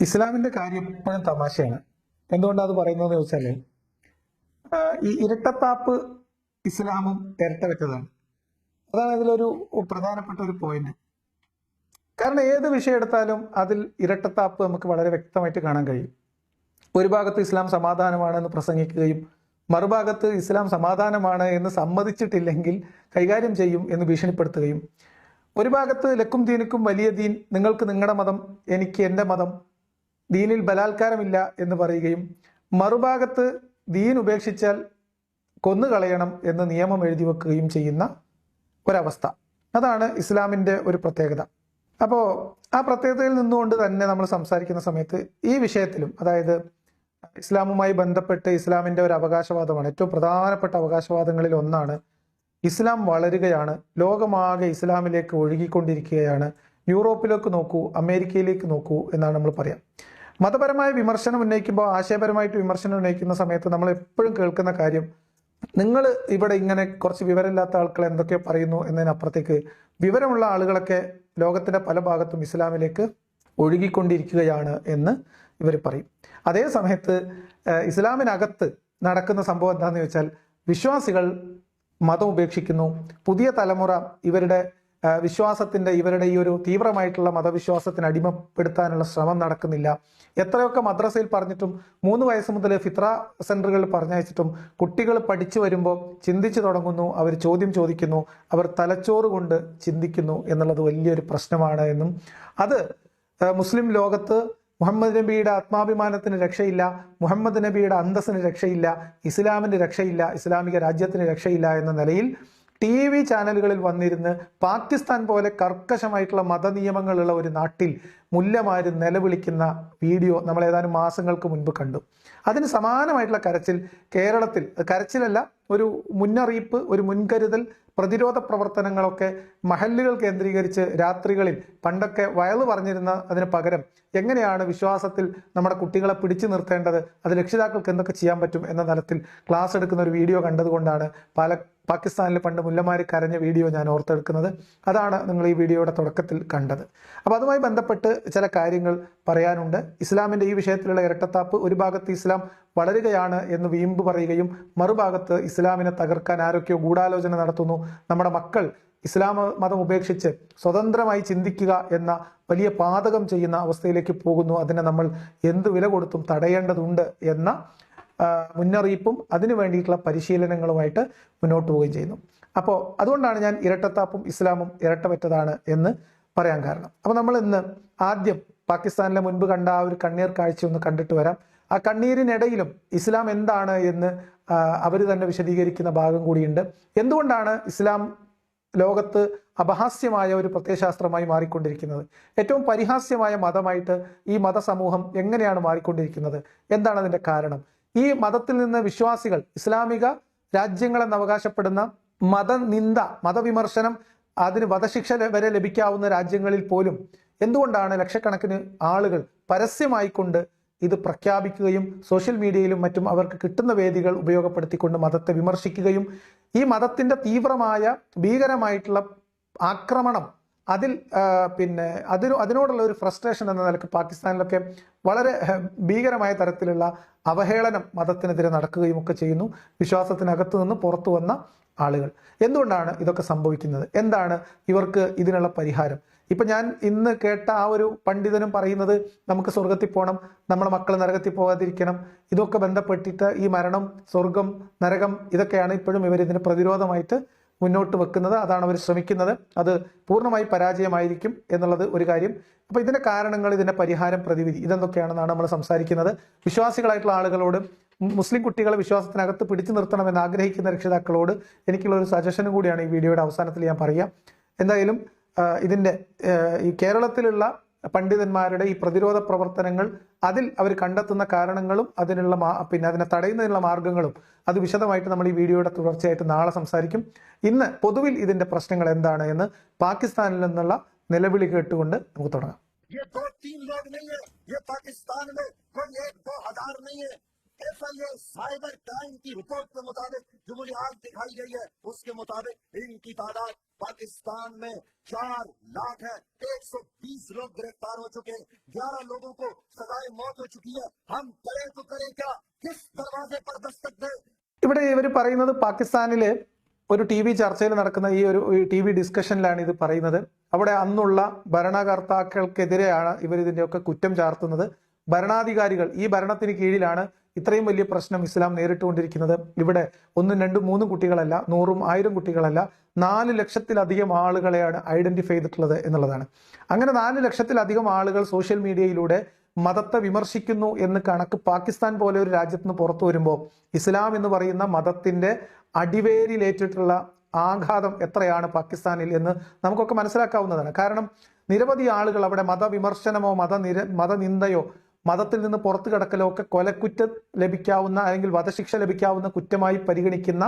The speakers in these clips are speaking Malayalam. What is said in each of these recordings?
ഇസ്ലാമിന്റെ കാര്യം എപ്പോഴും തമാശയാണ്. എന്തുകൊണ്ടാണ് അത് പറയുന്നതെന്ന് ചോദിച്ചാൽ ഈ ഇരട്ടത്താപ്പ് ഇസ്ലാമും ഇരട്ട വെച്ചതാണ് അതാണ് ഇതിലൊരു പ്രധാനപ്പെട്ട ഒരു പോയിന്റ് കാരണം ഏത് വിഷയം എടുത്താലും അതിൽ ഇരട്ടത്താപ്പ് നമുക്ക് വളരെ വ്യക്തമായിട്ട് കാണാൻ കഴിയും. ഒരു ഭാഗത്ത് ഇസ്ലാം സമാധാനമാണെന്ന് പ്രസംഗിക്കുകയും മറുഭാഗത്ത് ഇസ്ലാം സമാധാനമാണ് എന്ന് സമ്മതിച്ചിട്ടില്ലെങ്കിൽ കൈകാര്യം ചെയ്യും എന്ന് ഭീഷണിപ്പെടുത്തുകയും ഒരു ഭാഗത്ത് ലക്കും ദീനുക്കും വലിയ ദീൻ നിങ്ങൾക്ക് നിങ്ങളുടെ മതം എനിക്ക് എന്റെ മതം ദീനിൽ ബലാത്കാരമില്ല എന്ന് പറയുകയും മറുഭാഗത്ത് ദീൻ ഉപേക്ഷിച്ചാൽ കൊന്നുകളയണം എന്ന് നിയമം എഴുതി വെക്കുകയും ചെയ്യുന്ന ഒരവസ്ഥ. അതാണ് ഇസ്ലാമിന്റെ ഒരു പ്രത്യേകത. അപ്പോൾ ആ പ്രത്യേകതയിൽ നിന്നുകൊണ്ട് തന്നെ നമ്മൾ സംസാരിക്കുന്ന സമയത്ത് ഈ വിഷയത്തിലും അതായത് ഇസ്ലാമുമായി ബന്ധപ്പെട്ട് ഇസ്ലാമിന്റെ ഒരു അവകാശവാദമാണ് ഏറ്റവും പ്രധാനപ്പെട്ട അവകാശവാദങ്ങളിൽ ഒന്നാണ് ഇസ്ലാം വളരുകയാണ് ലോകമാകെ ഇസ്ലാമിലേക്ക് ഒഴുകിക്കൊണ്ടിരിക്കുകയാണ് യൂറോപ്പിലേക്ക് നോക്കൂ അമേരിക്കയിലേക്ക് നോക്കൂ എന്നാണ് നമ്മൾ പറയാം. മതപരമായ വിമർശനം ഉന്നയിക്കുമ്പോൾ ആശയപരമായിട്ട് വിമർശനം ഉന്നയിക്കുന്ന സമയത്ത് നമ്മൾ എപ്പോഴും കേൾക്കുന്ന കാര്യം നിങ്ങൾ ഇവിടെ ഇങ്ങനെ കുറച്ച് വിവരമില്ലാത്ത ആൾക്കാർ എന്തൊക്കെ പറയുന്നു എന്നതിനപ്പുറത്തേക്ക് വിവരമുള്ള ആളുകളൊക്കെ ലോകത്തിന്റെ പല ഭാഗത്തും ഇസ്ലാമിലേക്ക് ഒഴുകിക്കൊണ്ടിരിക്കുകയാണ് എന്ന് ഇവർ പറയും. അതേ സമയത്ത് ഇസ്ലാമിനകത്ത് നടക്കുന്ന സംഭവം എന്താണെന്ന് വെച്ചാൽ വിശ്വാസികൾ മതം ഉപേക്ഷിക്കുന്നു. പുതിയ തലമുറ ഇവരുടെ വിശ്വാസത്തിന്റെ ഇവരുടെ ഈ ഒരു തീവ്രമായിട്ടുള്ള മതവിശ്വാസത്തിന് അടിമപ്പെടുത്താനുള്ള ശ്രമം നടക്കുന്നില്ല. എത്രയൊക്കെ മദ്രസയിൽ പറഞ്ഞിട്ടും മൂന്ന് വയസ്സ് മുതൽ ഫിത്ര സെന്ററുകളിൽ പറഞ്ഞയച്ചിട്ടും കുട്ടികൾ പഠിച്ചു വരുമ്പോൾ ചിന്തിച്ചു തുടങ്ങുന്നു അവർ ചോദ്യം ചോദിക്കുന്നു അവർ തലച്ചോറ് കൊണ്ട് ചിന്തിക്കുന്നു എന്നുള്ളത് വലിയൊരു പ്രശ്നമാണ് എന്നും. അത് മുസ്ലിം ലോകത്ത് മുഹമ്മദ് നബിയുടെ ആത്മാഭിമാനത്തിന് രക്ഷയില്ല മുഹമ്മദ് നബിയുടെ അന്തസ്സിന് രക്ഷയില്ല ഇസ്ലാമിന് രക്ഷയില്ല ഇസ്ലാമിക രാജ്യത്തിന് രക്ഷയില്ല എന്ന നിലയിൽ ടി വി ചാനലുകളിൽ വന്നിരുന്ന് പാകിസ്ഥാൻ പോലെ കർക്കശമായിട്ടുള്ള മതനിയമങ്ങളുള്ള ഒരു നാട്ടിൽ മുല്ലമാര് നിലവിളിക്കുന്ന വീഡിയോ നമ്മൾ ഏതാനും മാസങ്ങൾക്ക് മുൻപ് കണ്ടു. അതിന് സമാനമായിട്ടുള്ള കരച്ചിൽ കേരളത്തിൽ കരച്ചിലല്ല ഒരു മുന്നറിയിപ്പ് ഒരു മുൻകരുതൽ പ്രതിരോധ പ്രവർത്തനങ്ങളൊക്കെ മഹല്ലുകൾ കേന്ദ്രീകരിച്ച് രാത്രികളിൽ പണ്ടൊക്കെ വയൽ പറഞ്ഞിരുന്ന അതിന് പകരം എങ്ങനെയാണ് വിശ്വാസത്തിൽ നമ്മുടെ കുട്ടികളെ പിടിച്ചു നിർത്തേണ്ടത് അത് രക്ഷിതാക്കൾക്ക് എന്തൊക്കെ ചെയ്യാൻ പറ്റും എന്ന തലത്തിൽ ക്ലാസ് എടുക്കുന്ന ഒരു വീഡിയോ കണ്ടതുകൊണ്ടാണ് പല പാകിസ്ഥാനിൽ പണ്ട് മുല്ലമാരി കരഞ്ഞ വീഡിയോ ഞാൻ ഓർത്തെടുക്കുന്നത്. അതാണ് നിങ്ങൾ ഈ വീഡിയോയുടെ തുടക്കത്തിൽ കണ്ടത്. അപ്പോൾ അതുമായി ബന്ധപ്പെട്ട് ചില കാര്യങ്ങൾ പറയാനുണ്ട്. ഇസ്ലാമിന്റെ ഈ വിഷയത്തിലുള്ള ഇരട്ടത്താപ്പ് ഒരു ഭാഗത്ത് ഇസ്ലാം വളരുകയാണ് എന്ന് വീമ്പ് പറയുകയും മറുഭാഗത്ത് ഇസ്ലാമിനെ തകർക്കാൻ ആരൊക്കെയോ ഗൂഢാലോചന നടത്തുന്നു. നമ്മുടെ മക്കൾ ഇസ്ലാം മതം ഉപേക്ഷിച്ച് സ്വതന്ത്രമായി ചിന്തിക്കുക എന്ന വലിയ പാതകം ചെയ്യുന്ന അവസ്ഥയിലേക്ക് പോകുന്നു. അതിനെ നമ്മൾ എന്ത് വില കൊടുത്തും തടയേണ്ടതുണ്ട് എന്ന മുന്നറിയിപ്പും അതിനു വേണ്ടിയിട്ടുള്ള പരിശീലനങ്ങളുമായിട്ട് മുന്നോട്ട് പോവുകയും ചെയ്യുന്നു. അപ്പോൾ അതുകൊണ്ടാണ് ഞാൻ ഇരട്ടത്താപ്പും ഇസ്ലാമും ഇരട്ടപറ്റതാണ് എന്ന് പറയാൻ കാരണം. അപ്പോൾ നമ്മൾ ഇന്ന് ആദ്യം പാകിസ്ഥാനിലെ മുൻപ് കണ്ട ആ ഒരു കണ്ണീർ കാഴ്ച ഒന്ന് കണ്ടിട്ട് വരാം. ആ കണ്ണീരിനിടയിലും ഇസ്ലാം എന്താണ് എന്ന് അവർ തന്നെ വിശദീകരിക്കുന്ന ഭാഗം കൂടിയുണ്ട്. എന്തുകൊണ്ടാണ് ഇസ്ലാം ലോകത്ത് അപഹാസ്യമായ ഒരു പ്രത്യയശാസ്ത്രമായി മാറിക്കൊണ്ടിരിക്കുന്നത്? ഏറ്റവും പരിഹാസ്യമായ മതമായിട്ട് ഈ മതസമൂഹം എങ്ങനെയാണ് മാറിക്കൊണ്ടിരിക്കുന്നത്? എന്താണ് അതിന്റെ കാരണം? ഈ മതത്തിൽ നിന്ന് വിശ്വാസികൾ ഇസ്ലാമിക രാജ്യങ്ങളെന്ന് അവകാശപ്പെടുന്ന മതനിന്ദ മതവിമർശനം അതിന് വധശിക്ഷ വരെ ലഭിക്കാവുന്ന രാജ്യങ്ങളിൽ പോലും എന്തുകൊണ്ടാണ് ലക്ഷക്കണക്കിന് ആളുകൾ പരസ്യമായിക്കൊണ്ട് ഇത് പ്രഖ്യാപിക്കുകയും സോഷ്യൽ മീഡിയയിലും മറ്റും അവർക്ക് കിട്ടുന്ന വേദികൾ ഉപയോഗപ്പെടുത്തിക്കൊണ്ട് മതത്തെ വിമർശിക്കുകയും ഈ മതത്തിന്റെ തീവ്രമായ ഭീകരമായിട്ടുള്ള ആക്രമണം അതിൽ പിന്നെ അതിന് അതിനോടുള്ള ഒരു ഫ്രസ്ട്രേഷൻ എന്ന നിലയ്ക്ക് പാകിസ്ഥാനിലൊക്കെ വളരെ ഭീകരമായ തരത്തിലുള്ള അവഹേളനം മതത്തിനെതിരെ നടക്കുകയും ഒക്കെ ചെയ്യുന്നു. വിശ്വാസത്തിനകത്ത് നിന്ന് പുറത്തു വന്ന ആളുകൾ. എന്തുകൊണ്ടാണ് ഇതൊക്കെ സംഭവിക്കുന്നത്? എന്താണ് ഇവർക്ക് ഇതിനുള്ള പരിഹാരം? ഇപ്പൊ ഞാൻ ഇന്ന് കേട്ട ആ ഒരു പണ്ഡിതനും പറയുന്നത് നമുക്ക് സ്വർഗത്തിൽ പോകണം നമ്മളെ മക്കൾ നരകത്തിൽ പോകാതിരിക്കണം. ഇതൊക്കെ ബന്ധപ്പെട്ടിട്ട് ഈ മരണം സ്വർഗം നരകം ഇതൊക്കെയാണ് ഇപ്പോഴും ഇവർ ഇതിന് പ്രതിരോധമായിട്ട് മുന്നോട്ട് വെക്കുന്നത് അതാണ് അവർ ശ്രമിക്കുന്നത്. അത് പൂർണമായി പരാജയമായിരിക്കും എന്നുള്ളത് ഒരു കാര്യം. അപ്പൊ ഇതിന്റെ കാരണങ്ങൾ ഇതിന്റെ പരിഹാരം പ്രതിവിധി ഇതെന്തൊക്കെയാണെന്നാണ് നമ്മൾ സംസാരിക്കുന്നത്. വിശ്വാസികളായിട്ടുള്ള ആളുകളോട് മുസ്ലിം കുട്ടികളെ വിശ്വാസത്തിനകത്ത് പിടിച്ചു നിർത്തണമെന്ന് ആഗ്രഹിക്കുന്ന രക്ഷിതാക്കളോട് എനിക്കുള്ള ഒരു സജഷനും കൂടിയാണ് ഈ വീഡിയോയുടെ അവസാനത്തിൽ ഞാൻ പറയാം. എന്തായാലും ഇതിന്റെ ഈ കേരളത്തിലുള്ള പണ്ഡിതന്മാരുടെ ഈ പ്രതിരോധ പ്രവർത്തനങ്ങൾ അതിൽ അവർ കണ്ടെത്തുന്ന കാരണങ്ങളും അതിനുള്ള പിന്നെ അതിനെ തടയുന്നതിനുള്ള മാർഗങ്ങളും അത് വിശദമായിട്ട് നമ്മൾ ഈ വീഡിയോയുടെ തുടർച്ചയായിട്ട് നാളെ സംസാരിക്കും. ഇന്ന് പൊതുവിൽ ഇതിന്റെ പ്രശ്നങ്ങൾ എന്താണ് എന്ന് പാകിസ്ഥാനിൽ നിന്നുള്ള നിലവിളി കേട്ടുകൊണ്ട് നമുക്ക് തുടങ്ങാം. ये दो तीन लोग नहीं है ये पाकिस्तान में कोई एक दो हजार नहीं है एफआईए साइबर क्राइम की रिपोर्ट के मुताबिक जो मुझे आज दिखाई गई है उसके मुताबिक इनकी तादाद पाकिस्तान में चार लाख है एक सौ बीस लोग गिरफ्तार हो चुके हैं ग्यारह लोगों को सजा शुरुआत हो चुकी है हम करे तो करें क्या किस दरवाजे पर दस्तक दे ഇവിടെ ഇവർ പറയുന്നത് പാകിസ്ഥാനില് ഒരു ടി വി ചർച്ചയിൽ നടക്കുന്ന ഈ ഒരു ടി വി ഡിസ്കഷനിലാണ് ഇത് പറയുന്നത് അവിടെ അന്നുള്ള ഭരണകർത്താക്കൾക്കെതിരെയാണ് ഇവർ ഇതിന്റെയൊക്കെ കുറ്റം ചാർത്തുന്നത് ഭരണാധികാരികൾ ഈ ഭരണത്തിന് കീഴിലാണ് ഇത്രയും വലിയ പ്രശ്നം ഇസ്ലാം നേരിട്ടുകൊണ്ടിരിക്കുന്നത് ഇവിടെ ഒന്നും രണ്ടും മൂന്നും കുട്ടികളല്ല നൂറും ആയിരം കുട്ടികളല്ല നാല് ലക്ഷത്തിലധികം ആളുകളെയാണ് ഐഡന്റിഫൈ ചെയ്തിട്ടുള്ളത് എന്നുള്ളതാണ്. അങ്ങനെ നാല് ലക്ഷത്തിലധികം ആളുകൾ സോഷ്യൽ മീഡിയയിലൂടെ മതത്തെ വിമർശിക്കുന്നു എന്ന് കണക്ക് പാകിസ്ഥാൻ പോലെ ഒരു രാജ്യത്ത് നിന്ന് പുറത്തു വരുമ്പോൾ ഇസ്ലാം എന്ന് പറയുന്ന മതത്തിന്റെ അടിവേരിലേറ്റിട്ടുള്ള ആഘാതം എത്രയാണ് പാകിസ്ഥാനിൽ എന്ന് നമുക്കൊക്കെ മനസ്സിലാക്കാവുന്നതാണ്. കാരണം നിരവധി ആളുകൾ അവിടെ മതവിമർശനമോ മതനിര മതനിന്ദയോ മതത്തിൽ നിന്ന് പുറത്തു കിടക്കലോ ഒക്കെ കൊലക്കുറ്റം ലഭിക്കാവുന്ന അല്ലെങ്കിൽ വധശിക്ഷ ലഭിക്കാവുന്ന കുറ്റമായി പരിഗണിക്കുന്ന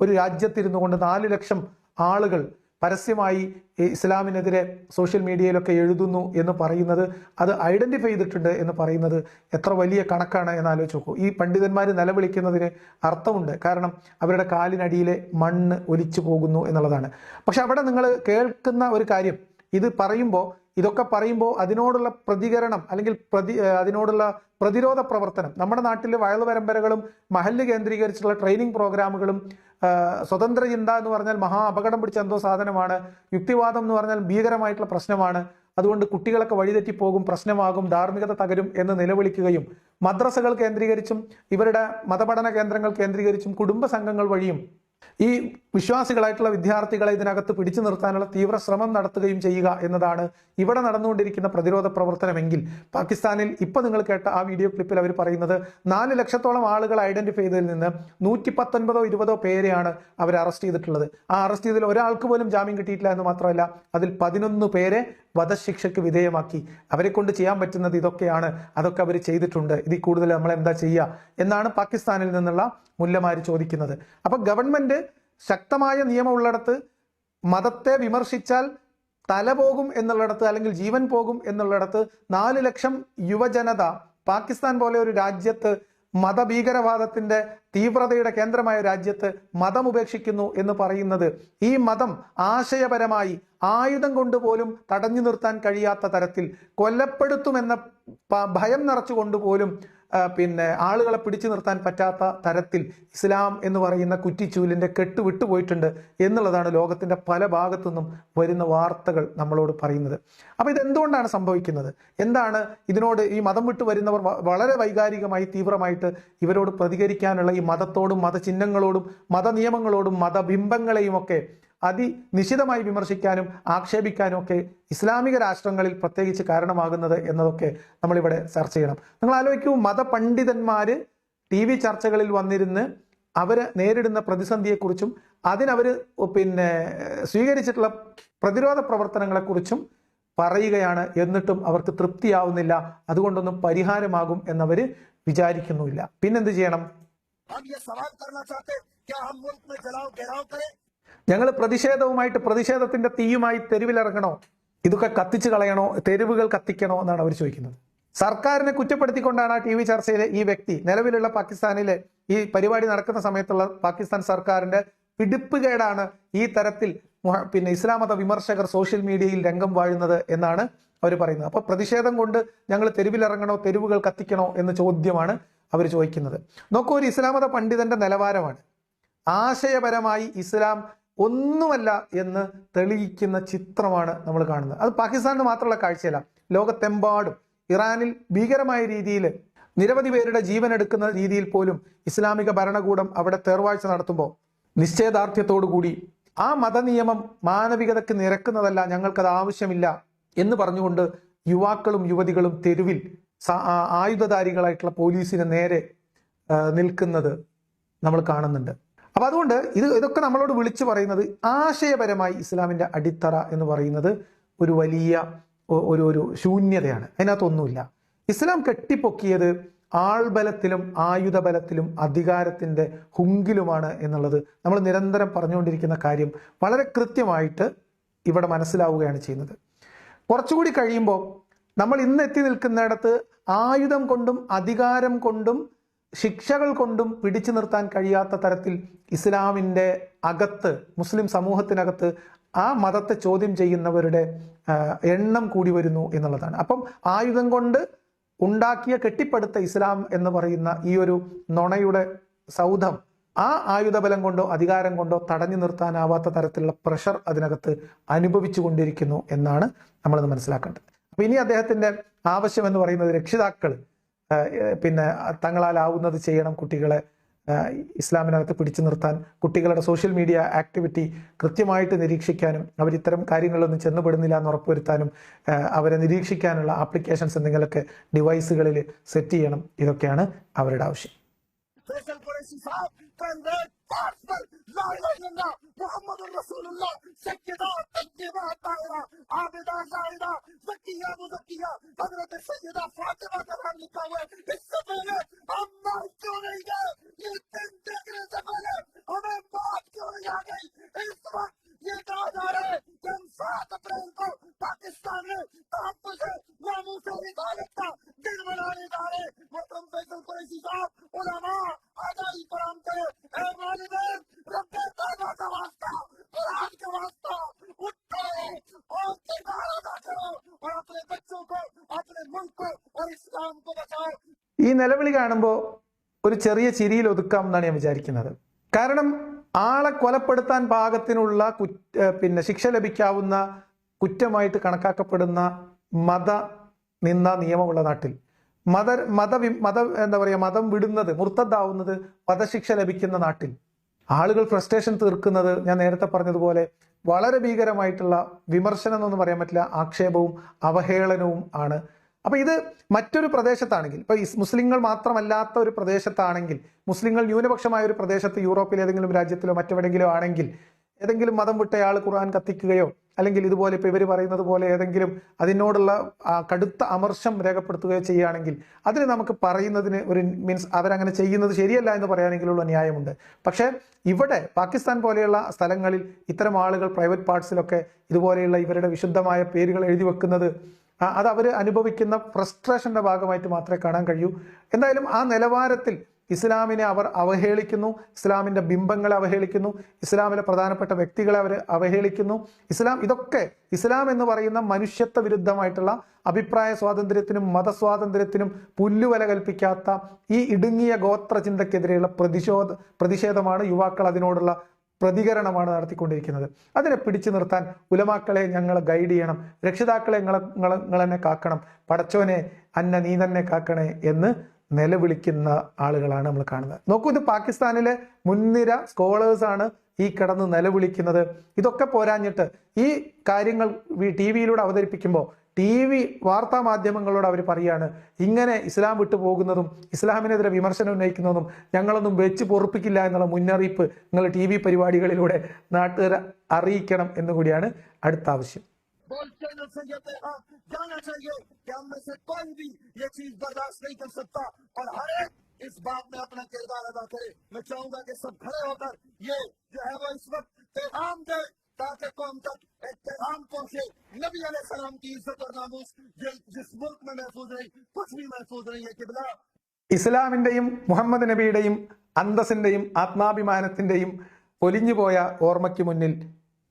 ഒരു രാജ്യത്തിരുന്നു കൊണ്ട് നാല് ലക്ഷം ആളുകൾ പരസ്യമായി ഇസ്ലാമിനെതിരെ സോഷ്യൽ മീഡിയയിലൊക്കെ എഴുതുന്നു എന്ന് പറയുന്നത് അത് ഐഡന്റിഫൈ ചെയ്തിട്ടുണ്ട് എന്ന് പറയുന്നത് എത്ര വലിയ കണക്കാണ് എന്ന് ആലോചിച്ച് നോക്കൂ. ഈ പണ്ഡിതന്മാർ നിലവിളിക്കുന്നതിന് അർത്ഥമുണ്ട്. കാരണം അവരുടെ കാലിനടിയിലെ മണ്ണ് ഒലിച്ചു പോകുന്നു എന്നുള്ളതാണ്. പക്ഷെ അവിടെ നിങ്ങൾ കേൾക്കുന്ന ഒരു കാര്യം ഇത് പറയുമ്പോൾ ഇതൊക്കെ പറയുമ്പോൾ അതിനോടുള്ള പ്രതികരണം അല്ലെങ്കിൽ പ്രതി അതിനോടുള്ള പ്രതിരോധ പ്രവർത്തനം. നമ്മുടെ നാട്ടിൽ വയലു പരമ്പരകളും മഹല്ല് കേന്ദ്രീകരിച്ചുള്ള ട്രെയിനിങ് പ്രോഗ്രാമുകളും സ്വതന്ത്ര ചിന്ത എന്ന് പറഞ്ഞാൽ മഹാ അപകടം പിടിച്ച എന്തോ സാധനമാണ് യുക്തിവാദം എന്ന് പറഞ്ഞാൽ ഭീകരമായിട്ടുള്ള പ്രശ്നമാണ്. അതുകൊണ്ട് കുട്ടികളൊക്കെ വഴിതെറ്റിപ്പോകും പ്രശ്നമാകും ധാർമ്മികത തകരും എന്ന് നിലവിളിക്കുകയും മദ്രസകൾ കേന്ദ്രീകരിച്ചും ഇവരുടെ മതപഠന കേന്ദ്രങ്ങൾ കേന്ദ്രീകരിച്ചും കുടുംബ സംഘങ്ങൾ വഴിയും ഈ വിശ്വാസികളായിട്ടുള്ള വിദ്യാർത്ഥികളെ ഇതിനകത്ത് പിടിച്ചു നിർത്താനുള്ള തീവ്ര ശ്രമം നടത്തുകയും ചെയ്യുക എന്നതാണ് ഇവിടെ നടന്നുകൊണ്ടിരിക്കുന്ന പ്രതിരോധ പ്രവർത്തനമെങ്കിൽ. പാകിസ്ഥാനിൽ ഇപ്പൊ നിങ്ങൾ കേട്ട ആ വീഡിയോ ക്ലിപ്പിൽ അവർ പറയുന്നത് നാല് ലക്ഷത്തോളം ആളുകൾ ഐഡന്റിഫൈ ചെയ്തതിൽ നിന്ന് നൂറ്റി പത്തൊൻപതോ ഇരുപതോ പേരെയാണ് അവർ അറസ്റ്റ് ചെയ്തിട്ടുള്ളത്. ആ അറസ്റ്റ് ചെയ്തതിൽ ഒരാൾക്ക് പോലും ജാമ്യം കിട്ടിയിട്ടില്ല എന്ന് മാത്രമല്ല അതിൽ പതിനൊന്ന് പേരെ വധശിക്ഷയ്ക്ക് വിധേയമാക്കി. അവരെ കൊണ്ട് ചെയ്യാൻ പറ്റുന്നത് ഇതൊക്കെയാണ്. അതൊക്കെ അവർ ചെയ്തിട്ടുണ്ട്. ഇതിൽ കൂടുതൽ നമ്മൾ എന്താ ചെയ്യുക എന്നാണ് പാകിസ്ഥാനിൽ നിന്നുള്ള മുല്ലമാര് ചോദിക്കുന്നത്. അപ്പൊ ഗവൺമെന്റ് ശക്തമായ നിയമം ഉള്ളിടത്ത് മതത്തെ വിമർശിച്ചാൽ തല പോകും എന്നുള്ളിടത്ത് അല്ലെങ്കിൽ ജീവൻ പോകും എന്നുള്ളിടത്ത് നാല് ലക്ഷം യുവജനത പാകിസ്ഥാൻ പോലെ ഒരു രാജ്യത്ത് മതഭീകരവാദത്തിന്റെ തീവ്രതയുടെ കേന്ദ്രമായ രാജ്യത്ത് മതം ഉപേക്ഷിക്കുന്നു എന്ന് പറയുന്നത് ഈ മതം ആശയപരമായി ആയുധം കൊണ്ടുപോലും തടഞ്ഞു നിർത്താൻ കഴിയാത്ത തരത്തിൽ കൊല്ലപ്പെടുത്തുമെന്ന ഭയം നിറച്ചുകൊണ്ട് പോലും ആ, പിന്നെ ആളുകളെ പിടിച്ചു നിർത്താൻ പറ്റാത്ത തരത്തിൽ ഇസ്ലാം എന്ന് പറയുന്ന കുറ്റിച്ചൂലിന്റെ കെട്ട് വിട്ടുപോയിട്ടുണ്ട് എന്നുള്ളതാണ് ലോകത്തിന്റെ പല ഭാഗത്തു നിന്നും വരുന്ന വാർത്തകൾ നമ്മളോട് പറയുന്നത്. അപ്പോൾ ഇതെന്തുകൊണ്ടാണ് സംഭവിക്കുന്നത്? എന്താണ് ഇതിനോട് ഈ മതം വിട്ടു വരുന്നവർ വളരെ വൈകാരികമായി തീവ്രമായിട്ട് ഇവരോട് പ്രതികരിക്കാനുള്ള ഈ മതത്തോടും മതചിഹ്നങ്ങളോടും മതനിയമങ്ങളോടും മതബിംബങ്ങളെയും ഒക്കെ അതിനിശിതമായി വിമർശിക്കാനും ആക്ഷേപിക്കാനും ഒക്കെ ഇസ്ലാമിക രാഷ്ട്രങ്ങളിൽ പ്രത്യേകിച്ച് കാരണമാകുന്നത് എന്നതൊക്കെ നമ്മളിവിടെ ചർച്ച ചെയ്യണം. നിങ്ങൾ ആലോചിക്കൂ മതപണ്ഡിതന്മാർ ടി വി ചർച്ചകളിൽ വന്നിരുന്ന് അവർ നേരിടുന്ന പ്രതിസന്ധിയെക്കുറിച്ചും അതിനവർ പിന്നെ സ്വീകരിച്ചിട്ടുള്ള പ്രതിരോധ പ്രവർത്തനങ്ങളെക്കുറിച്ചും പറയുകയാണ്. എന്നിട്ടും അവർക്ക് തൃപ്തിയാവുന്നില്ല. അതുകൊണ്ടൊന്നും പരിഹാരമാകും എന്നവർ വിചാരിക്കുന്നുമില്ല. പിന്നെന്ത് ചെയ്യണം? ഞങ്ങൾ പ്രതിഷേധവുമായിട്ട് പ്രതിഷേധത്തിന്റെ തീയുമായി തെരുവിലിറങ്ങണോ? ഇതൊക്കെ കത്തിച്ചു കളയണോ? തെരുവുകൾ കത്തിക്കണോ എന്നാണ് അവർ ചോദിക്കുന്നത്. സർക്കാരിനെ കുറ്റപ്പെടുത്തിക്കൊണ്ടാണ് ആ ടി വി ചർച്ചയിലെ ഈ വ്യക്തി നിലവിലുള്ള പാകിസ്ഥാനിലെ ഈ പരിപാടി നടക്കുന്ന സമയത്തുള്ള പാകിസ്ഥാൻ സർക്കാരിന്റെ പിടിപ്പുകേടാണ് ഈ തരത്തിൽ പിന്നെ ഇസ്ലാം മത വിമർശകർ സോഷ്യൽ മീഡിയയിൽ രംഗം വാഴുന്നത് എന്നാണ് അവർ പറയുന്നത്. അപ്പോൾ പ്രതിഷേധം കൊണ്ട് ഞങ്ങൾ തെരുവിലിറങ്ങണോ? തെരുവുകൾ കത്തിക്കണോ? എന്ന ചോദ്യമാണ് അവർ ചോദിക്കുന്നത്. നോക്കൂ ഒരു ഇസ്ലാമത പണ്ഡിതന്റെ നിലവാരമാണ്. ആശയപരമായി ഇസ്ലാം ഒന്നുമല്ല എന്ന് തെളിയിക്കുന്ന ചിത്രമാണ് നമ്മൾ കാണുന്നത്. അത് പാകിസ്ഥാനിൽ മാത്രമുള്ള കാഴ്ചയല്ല. ലോകത്തെമ്പാടും ഇറാനിൽ ഭീകരമായ രീതിയിൽ നിരവധി പേരുടെ ജീവൻ എടുക്കുന്ന രീതിയിൽ പോലും ഇസ്ലാമിക ഭരണകൂടം അവിടെ തേർവാഴ്ച നടത്തുമ്പോൾ നിശ്ചയദാർഢ്യത്തോടുകൂടി ആ മതനിയമം മാനവികതയ്ക്ക് നിരക്കുന്നതല്ല ഞങ്ങൾക്കത് ആവശ്യമില്ല എന്ന് പറഞ്ഞുകൊണ്ട് യുവാക്കളും യുവതികളും തെരുവിൽ ആയുധധാരികളായിട്ടുള്ള പോലീസിന് നേരെ നിൽക്കുന്നത് നമ്മൾ കാണുന്നുണ്ട്. അപ്പൊ അതുകൊണ്ട് ഇത് ഇതൊക്കെ നമ്മളോട് വിളിച്ചു പറയുന്നത് ആശയപരമായി ഇസ്ലാമിന്റെ അടിത്തറ എന്ന് പറയുന്നത് ഒരു വലിയ ഒരു ഒരു ശൂന്യതയാണ്. അതിനകത്തൊന്നുമില്ല. ഇസ്ലാം കെട്ടിപ്പൊക്കിയത് ആൾബലത്തിലും ആയുധബലത്തിലും അധികാരത്തിന്റെ ഹുങ്കിലുമാണ് എന്നുള്ളത് നമ്മൾ നിരന്തരം പറഞ്ഞുകൊണ്ടിരിക്കുന്ന കാര്യം വളരെ കൃത്യമായിട്ട് ഇവിടെ മനസ്സിലാവുകയാണ് ചെയ്യുന്നത്. കുറച്ചുകൂടി കഴിയുമ്പോൾ നമ്മൾ ഇന്ന് എത്തി നിൽക്കുന്നിടത്ത് ആയുധം കൊണ്ടും അധികാരം കൊണ്ടും ശിക്ഷകൾ കൊണ്ടും പിടിച്ചു നിർത്താൻ കഴിയാത്ത തരത്തിൽ ഇസ്ലാമിന്റെ അകത്ത് മുസ്ലിം സമൂഹത്തിനകത്ത് ആ മതത്തെ ചോദ്യം ചെയ്യുന്നവരുടെ എണ്ണം കൂടി വരുന്നു എന്നുള്ളതാണ്. അപ്പം ആയുധം കൊണ്ട് ഉണ്ടാക്കിയ കെട്ടിപ്പടുത്ത ഇസ്ലാം എന്ന് പറയുന്ന ഈ ഒരു നുണയുടെ സൗധം ആ ആയുധബലം കൊണ്ടോ അധികാരം കൊണ്ടോ തടഞ്ഞു നിർത്താനാവാത്ത തരത്തിലുള്ള പ്രഷർ അതിനകത്ത് അനുഭവിച്ചു കൊണ്ടിരിക്കുന്നു എന്നാണ് നമ്മളത് മനസ്സിലാക്കേണ്ടത്. അപ്പൊ ഇനി അദ്ദേഹത്തിന്റെ ആവശ്യം എന്ന് പറയുന്നത് രക്ഷിതാക്കൾ പിന്നെ തങ്ങളാലാവുന്നത് ചെയ്യണം കുട്ടികളെ. ഇസ്ലാമിനകത്ത് പിടിച്ചു നിർത്താൻ കുട്ടികളുടെ സോഷ്യൽ മീഡിയ ആക്ടിവിറ്റി കൃത്യമായിട്ട് നിരീക്ഷിക്കാനും അവർ ഇത്തരം കാര്യങ്ങളിലൊന്നും ചെന്നുപെടുന്നില്ല എന്ന് ഉറപ്പുവരുത്താനും അവരെ നിരീക്ഷിക്കാനുള്ള ആപ്ലിക്കേഷൻസ് എന്തെങ്കിലുമൊക്കെ ഡിവൈസുകളിൽ സെറ്റ് ചെയ്യണം. ഇതൊക്കെയാണ് അവരുടെ ആവശ്യം. لا الہ الا محمد رسول اللہ سیدہ تجیبہ طاہرہ عابدہ زاہدہ زکیہ مزکیہ حضرت سیدہ فاطمہ کا نام لکھا ہوا اس سے پہلے ہم നിലവിളി കാണുമ്പോൾ ഒരു ചെറിയ ചിരിയിൽ ഒതുക്കാം എന്നാണ് ഞാൻ വിചാരിക്കുന്നത്. കാരണം ആളെ കൊലപ്പെടുത്താൻ പാകത്തിനുള്ള കുറ്റ പിന്നെ ശിക്ഷ ലഭിക്കാവുന്ന കുറ്റമായിട്ട് കണക്കാക്കപ്പെടുന്ന മത നിന്ന നിയമമുള്ള നാട്ടിൽ. മത മത മത എന്താ പറയുക മതം വിടുന്നത് മുർത്തദ്ദാവുന്നത് വധശിക്ഷ ലഭിക്കുന്ന നാട്ടിൽ. ആളുകൾ ഫ്രസ്ട്രേഷൻ തീർക്കുന്നത് ഞാൻ നേരത്തെ പറഞ്ഞതുപോലെ വളരെ ഭീകരമായിട്ടുള്ള വിമർശനം എന്നൊന്നും പറയാൻ പറ്റില്ല ആക്ഷേപവും അവഹേളനവും ആണ്. അപ്പൊ ഇത് മറ്റൊരു പ്രദേശത്താണെങ്കിൽ ഇപ്പൊ മുസ്ലിങ്ങൾ മാത്രമല്ലാത്ത ഒരു പ്രദേശത്താണെങ്കിൽ മുസ്ലിങ്ങൾ ന്യൂനപക്ഷമായ ഒരു പ്രദേശത്ത് യൂറോപ്പിൽ ഏതെങ്കിലും രാജ്യത്തിലോ മറ്റെവിടെയെങ്കിലും ആണെങ്കിൽ ഏതെങ്കിലും മതം വിട്ടയാൾ ഖുർആൻ കത്തിക്കുകയോ അല്ലെങ്കിൽ ഇതുപോലെ ഇപ്പൊ ഇവർ പറയുന്നത് പോലെ ഏതെങ്കിലും അതിനോടുള്ള കടുത്ത അമർഷം രേഖപ്പെടുത്തുകയോ ചെയ്യുകയാണെങ്കിൽ അതിന് നമുക്ക് പറയുന്നതിന് ഒരു മീൻസ് അവരങ്ങനെ ചെയ്യുന്നത് ശരിയല്ല എന്ന് പറയാനെങ്കിലുള്ള ന്യായമുണ്ട്. പക്ഷേ ഇവിടെ പാകിസ്ഥാൻ പോലെയുള്ള സ്ഥലങ്ങളിൽ ഇത്തരം ആളുകൾ പ്രൈവറ്റ് പാർട്സിലൊക്കെ ഇതുപോലെയുള്ള ഇവരുടെ വിശുദ്ധമായ പേരുകൾ എഴുതി വെക്കുന്നത് അത് അവർ അനുഭവിക്കുന്ന ഫ്രസ്ട്രേഷന്റെ ഭാഗമായിട്ട് മാത്രമേ കാണാൻ കഴിയൂ. എന്തായാലും ആ നിലവാരത്തിൽ ഇസ്ലാമിനെ അവർ അവഹേളിക്കുന്നു ഇസ്ലാമിന്റെ ബിംബങ്ങളെ അവഹേളിക്കുന്നു ഇസ്ലാമിലെ പ്രധാനപ്പെട്ട വ്യക്തികളെ അവർ അവഹേളിക്കുന്നു. ഇസ്ലാം ഇതൊക്കെ ഇസ്ലാം എന്ന് പറയുന്ന മനുഷ്യത്വ വിരുദ്ധമായിട്ടുള്ള അഭിപ്രായ സ്വാതന്ത്ര്യത്തിനും മതസ്വാതന്ത്ര്യത്തിനും പുല്ലുവല കൽപ്പിക്കാത്ത ഈ ഇടുങ്ങിയ ഗോത്ര ചിന്തക്കെതിരെയുള്ള പ്രതിഷോധ പ്രതിഷേധമാണ് യുവാക്കൾ അതിനോടുള്ള പ്രതികരണമാണ് നടത്തിക്കൊണ്ടിരിക്കുന്നത്. അതിനെ പിടിച്ചു നിർത്താൻ ഉലമാക്കളെ ഞങ്ങൾ ഗൈഡ് ചെയ്യണം. രക്ഷിതാക്കളെ ഞങ്ങളെ കാക്കണം. പടച്ചോനെ അന്ന നീ തന്നെ കാക്കണേ എന്ന് നിലവിളിക്കുന്ന ആളുകളാണ് നമ്മൾ കാണുന്നത്. നോക്കൂ ഇത് പാകിസ്ഥാനിലെ മുൻനിര സ്കോളേഴ്സാണ് ഈ കിടന്ന് നിലവിളിക്കുന്നത്. ഇതൊക്കെ പോരാഞ്ഞിട്ട് ഈ കാര്യങ്ങൾ ടി വിയിലൂടെ അവതരിപ്പിക്കുമ്പോൾ ടി വി വാർത്താ മാധ്യമങ്ങളോട് അവർ പറയാണ് ഇങ്ങനെ ഇസ്ലാം വിട്ടു പോകുന്നതും ഇസ്ലാമിനെതിരെ വിമർശനം ഉന്നയിക്കുന്നതും ഞങ്ങളൊന്നും വെച്ച് പൊറുപ്പിക്കില്ല എന്നുള്ള മുന്നറിയിപ്പ് നിങ്ങൾ ടി വി പരിപാടികളിലൂടെ നാട്ടുകാരെ അറിയിക്കണം എന്നുകൂടിയാണ് അടുത്ത ആവശ്യം बोल चैनल से ये पैगाम जाना चाहिए कि हम में से कोई भी ये चीज बर्दाश्त नहीं कर सकता और हर एक इस बात में अपना किरदार अदा करे मैं चाहूंगा कि सब खड़े होकर ये जो है वो इस वक्त पैगाम दे ताकि कौम तक एक पैगाम पहुंचे नबी अलैहि सलाम की इज्जत और नामूस जिस जिस मुल्क में महफूज रही कुछ भी महफूज नहीं है किबला ഇസ്ലാമിന്റെയും മുഹമ്മദ് നബിയുടെയും അന്തസ്സിന്റെയും ആത്മാഭിമാനത്തിന്റെയും പൊലിഞ്ഞുപോയ ഓർമ്മയ്ക്ക് മുന്നിൽ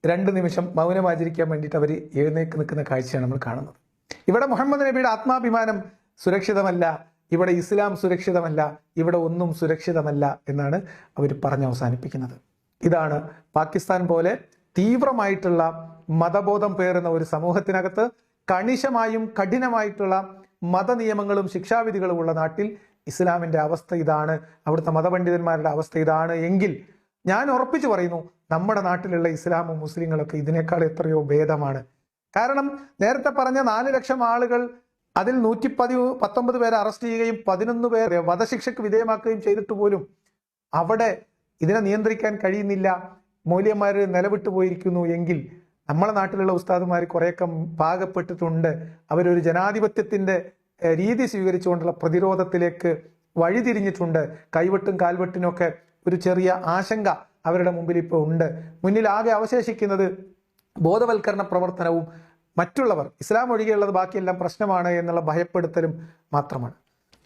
രണ്ട് നിമിഷം മൗനമാചരിക്കാൻ വേണ്ടിയിട്ട് അവർ എഴുന്നേക്ക് നിൽക്കുന്ന കാഴ്ചയാണ് നമ്മൾ കാണുന്നത് ഇവിടെ മുഹമ്മദ് നബിയുടെ ആത്മാഭിമാനം സുരക്ഷിതമല്ല ഇവിടെ ഇസ്ലാം സുരക്ഷിതമല്ല ഇവിടെ ഒന്നും സുരക്ഷിതമല്ല എന്നാണ് അവർ പറഞ്ഞ് അവസാനിപ്പിക്കുന്നത് ഇതാണ് പാകിസ്ഥാൻ പോലെ തീവ്രമായിട്ടുള്ള മതബോധം പേറുന്ന ഒരു സമൂഹത്തിനകത്ത് കണിശമായും കഠിനമായിട്ടുള്ള മതനിയമങ്ങളും ശിക്ഷാവിധികളും ഉള്ള നാട്ടിൽ ഇസ്ലാമിന്റെ അവസ്ഥ ഇതാണ് അവിടുത്തെ മതപണ്ഡിതന്മാരുടെ അവസ്ഥ ഇതാണ് എങ്കിൽ ഞാൻ ഉറപ്പിച്ചു പറയുന്നു നമ്മുടെ നാട്ടിലുള്ള ഇസ്ലാമും മുസ്ലിങ്ങളൊക്കെ ഇതിനേക്കാൾ എത്രയോ ഭേദമാണ്. കാരണം നേരത്തെ പറഞ്ഞ നാല് ലക്ഷം ആളുകൾ അതിൽ നൂറ്റി പതി പത്തൊമ്പത് പേരെ അറസ്റ്റ് ചെയ്യുകയും പതിനൊന്ന് പേരെ വധശിക്ഷയ്ക്ക് വിധേയമാക്കുകയും ചെയ്തിട്ട് പോലും അവിടെ ഇതിനെ നിയന്ത്രിക്കാൻ കഴിയുന്നില്ല. മൂല്യന്മാർ നിലവിട്ട് പോയിരിക്കുന്നു എങ്കിൽ നമ്മളെ നാട്ടിലുള്ള ഉസ്താദുമാർ കുറേയൊക്കെ പാകപ്പെട്ടിട്ടുണ്ട്. അവരൊരു ജനാധിപത്യത്തിന്റെ രീതി സ്വീകരിച്ചുകൊണ്ടുള്ള പ്രതിരോധത്തിലേക്ക് വഴിതിരിഞ്ഞിട്ടുണ്ട് കൈവെട്ടും കാൽവെട്ടിനൊക്കെ ഒരു ചെറിയ ആശങ്ക അവരുടെ മുമ്പിൽ ഇപ്പോൾ ഉണ്ട്. മുന്നിൽ ആകെ അവശേഷിക്കുന്നത് ബോധവൽക്കരണ പ്രവർത്തനവും മറ്റുള്ളവർ. ഇസ്ലാം ഒഴികെയുള്ളത് ബാക്കിയെല്ലാം പ്രശ്നമാണ് എന്നുള്ള ഭയപ്പെടുത്തലും മാത്രമാണ്.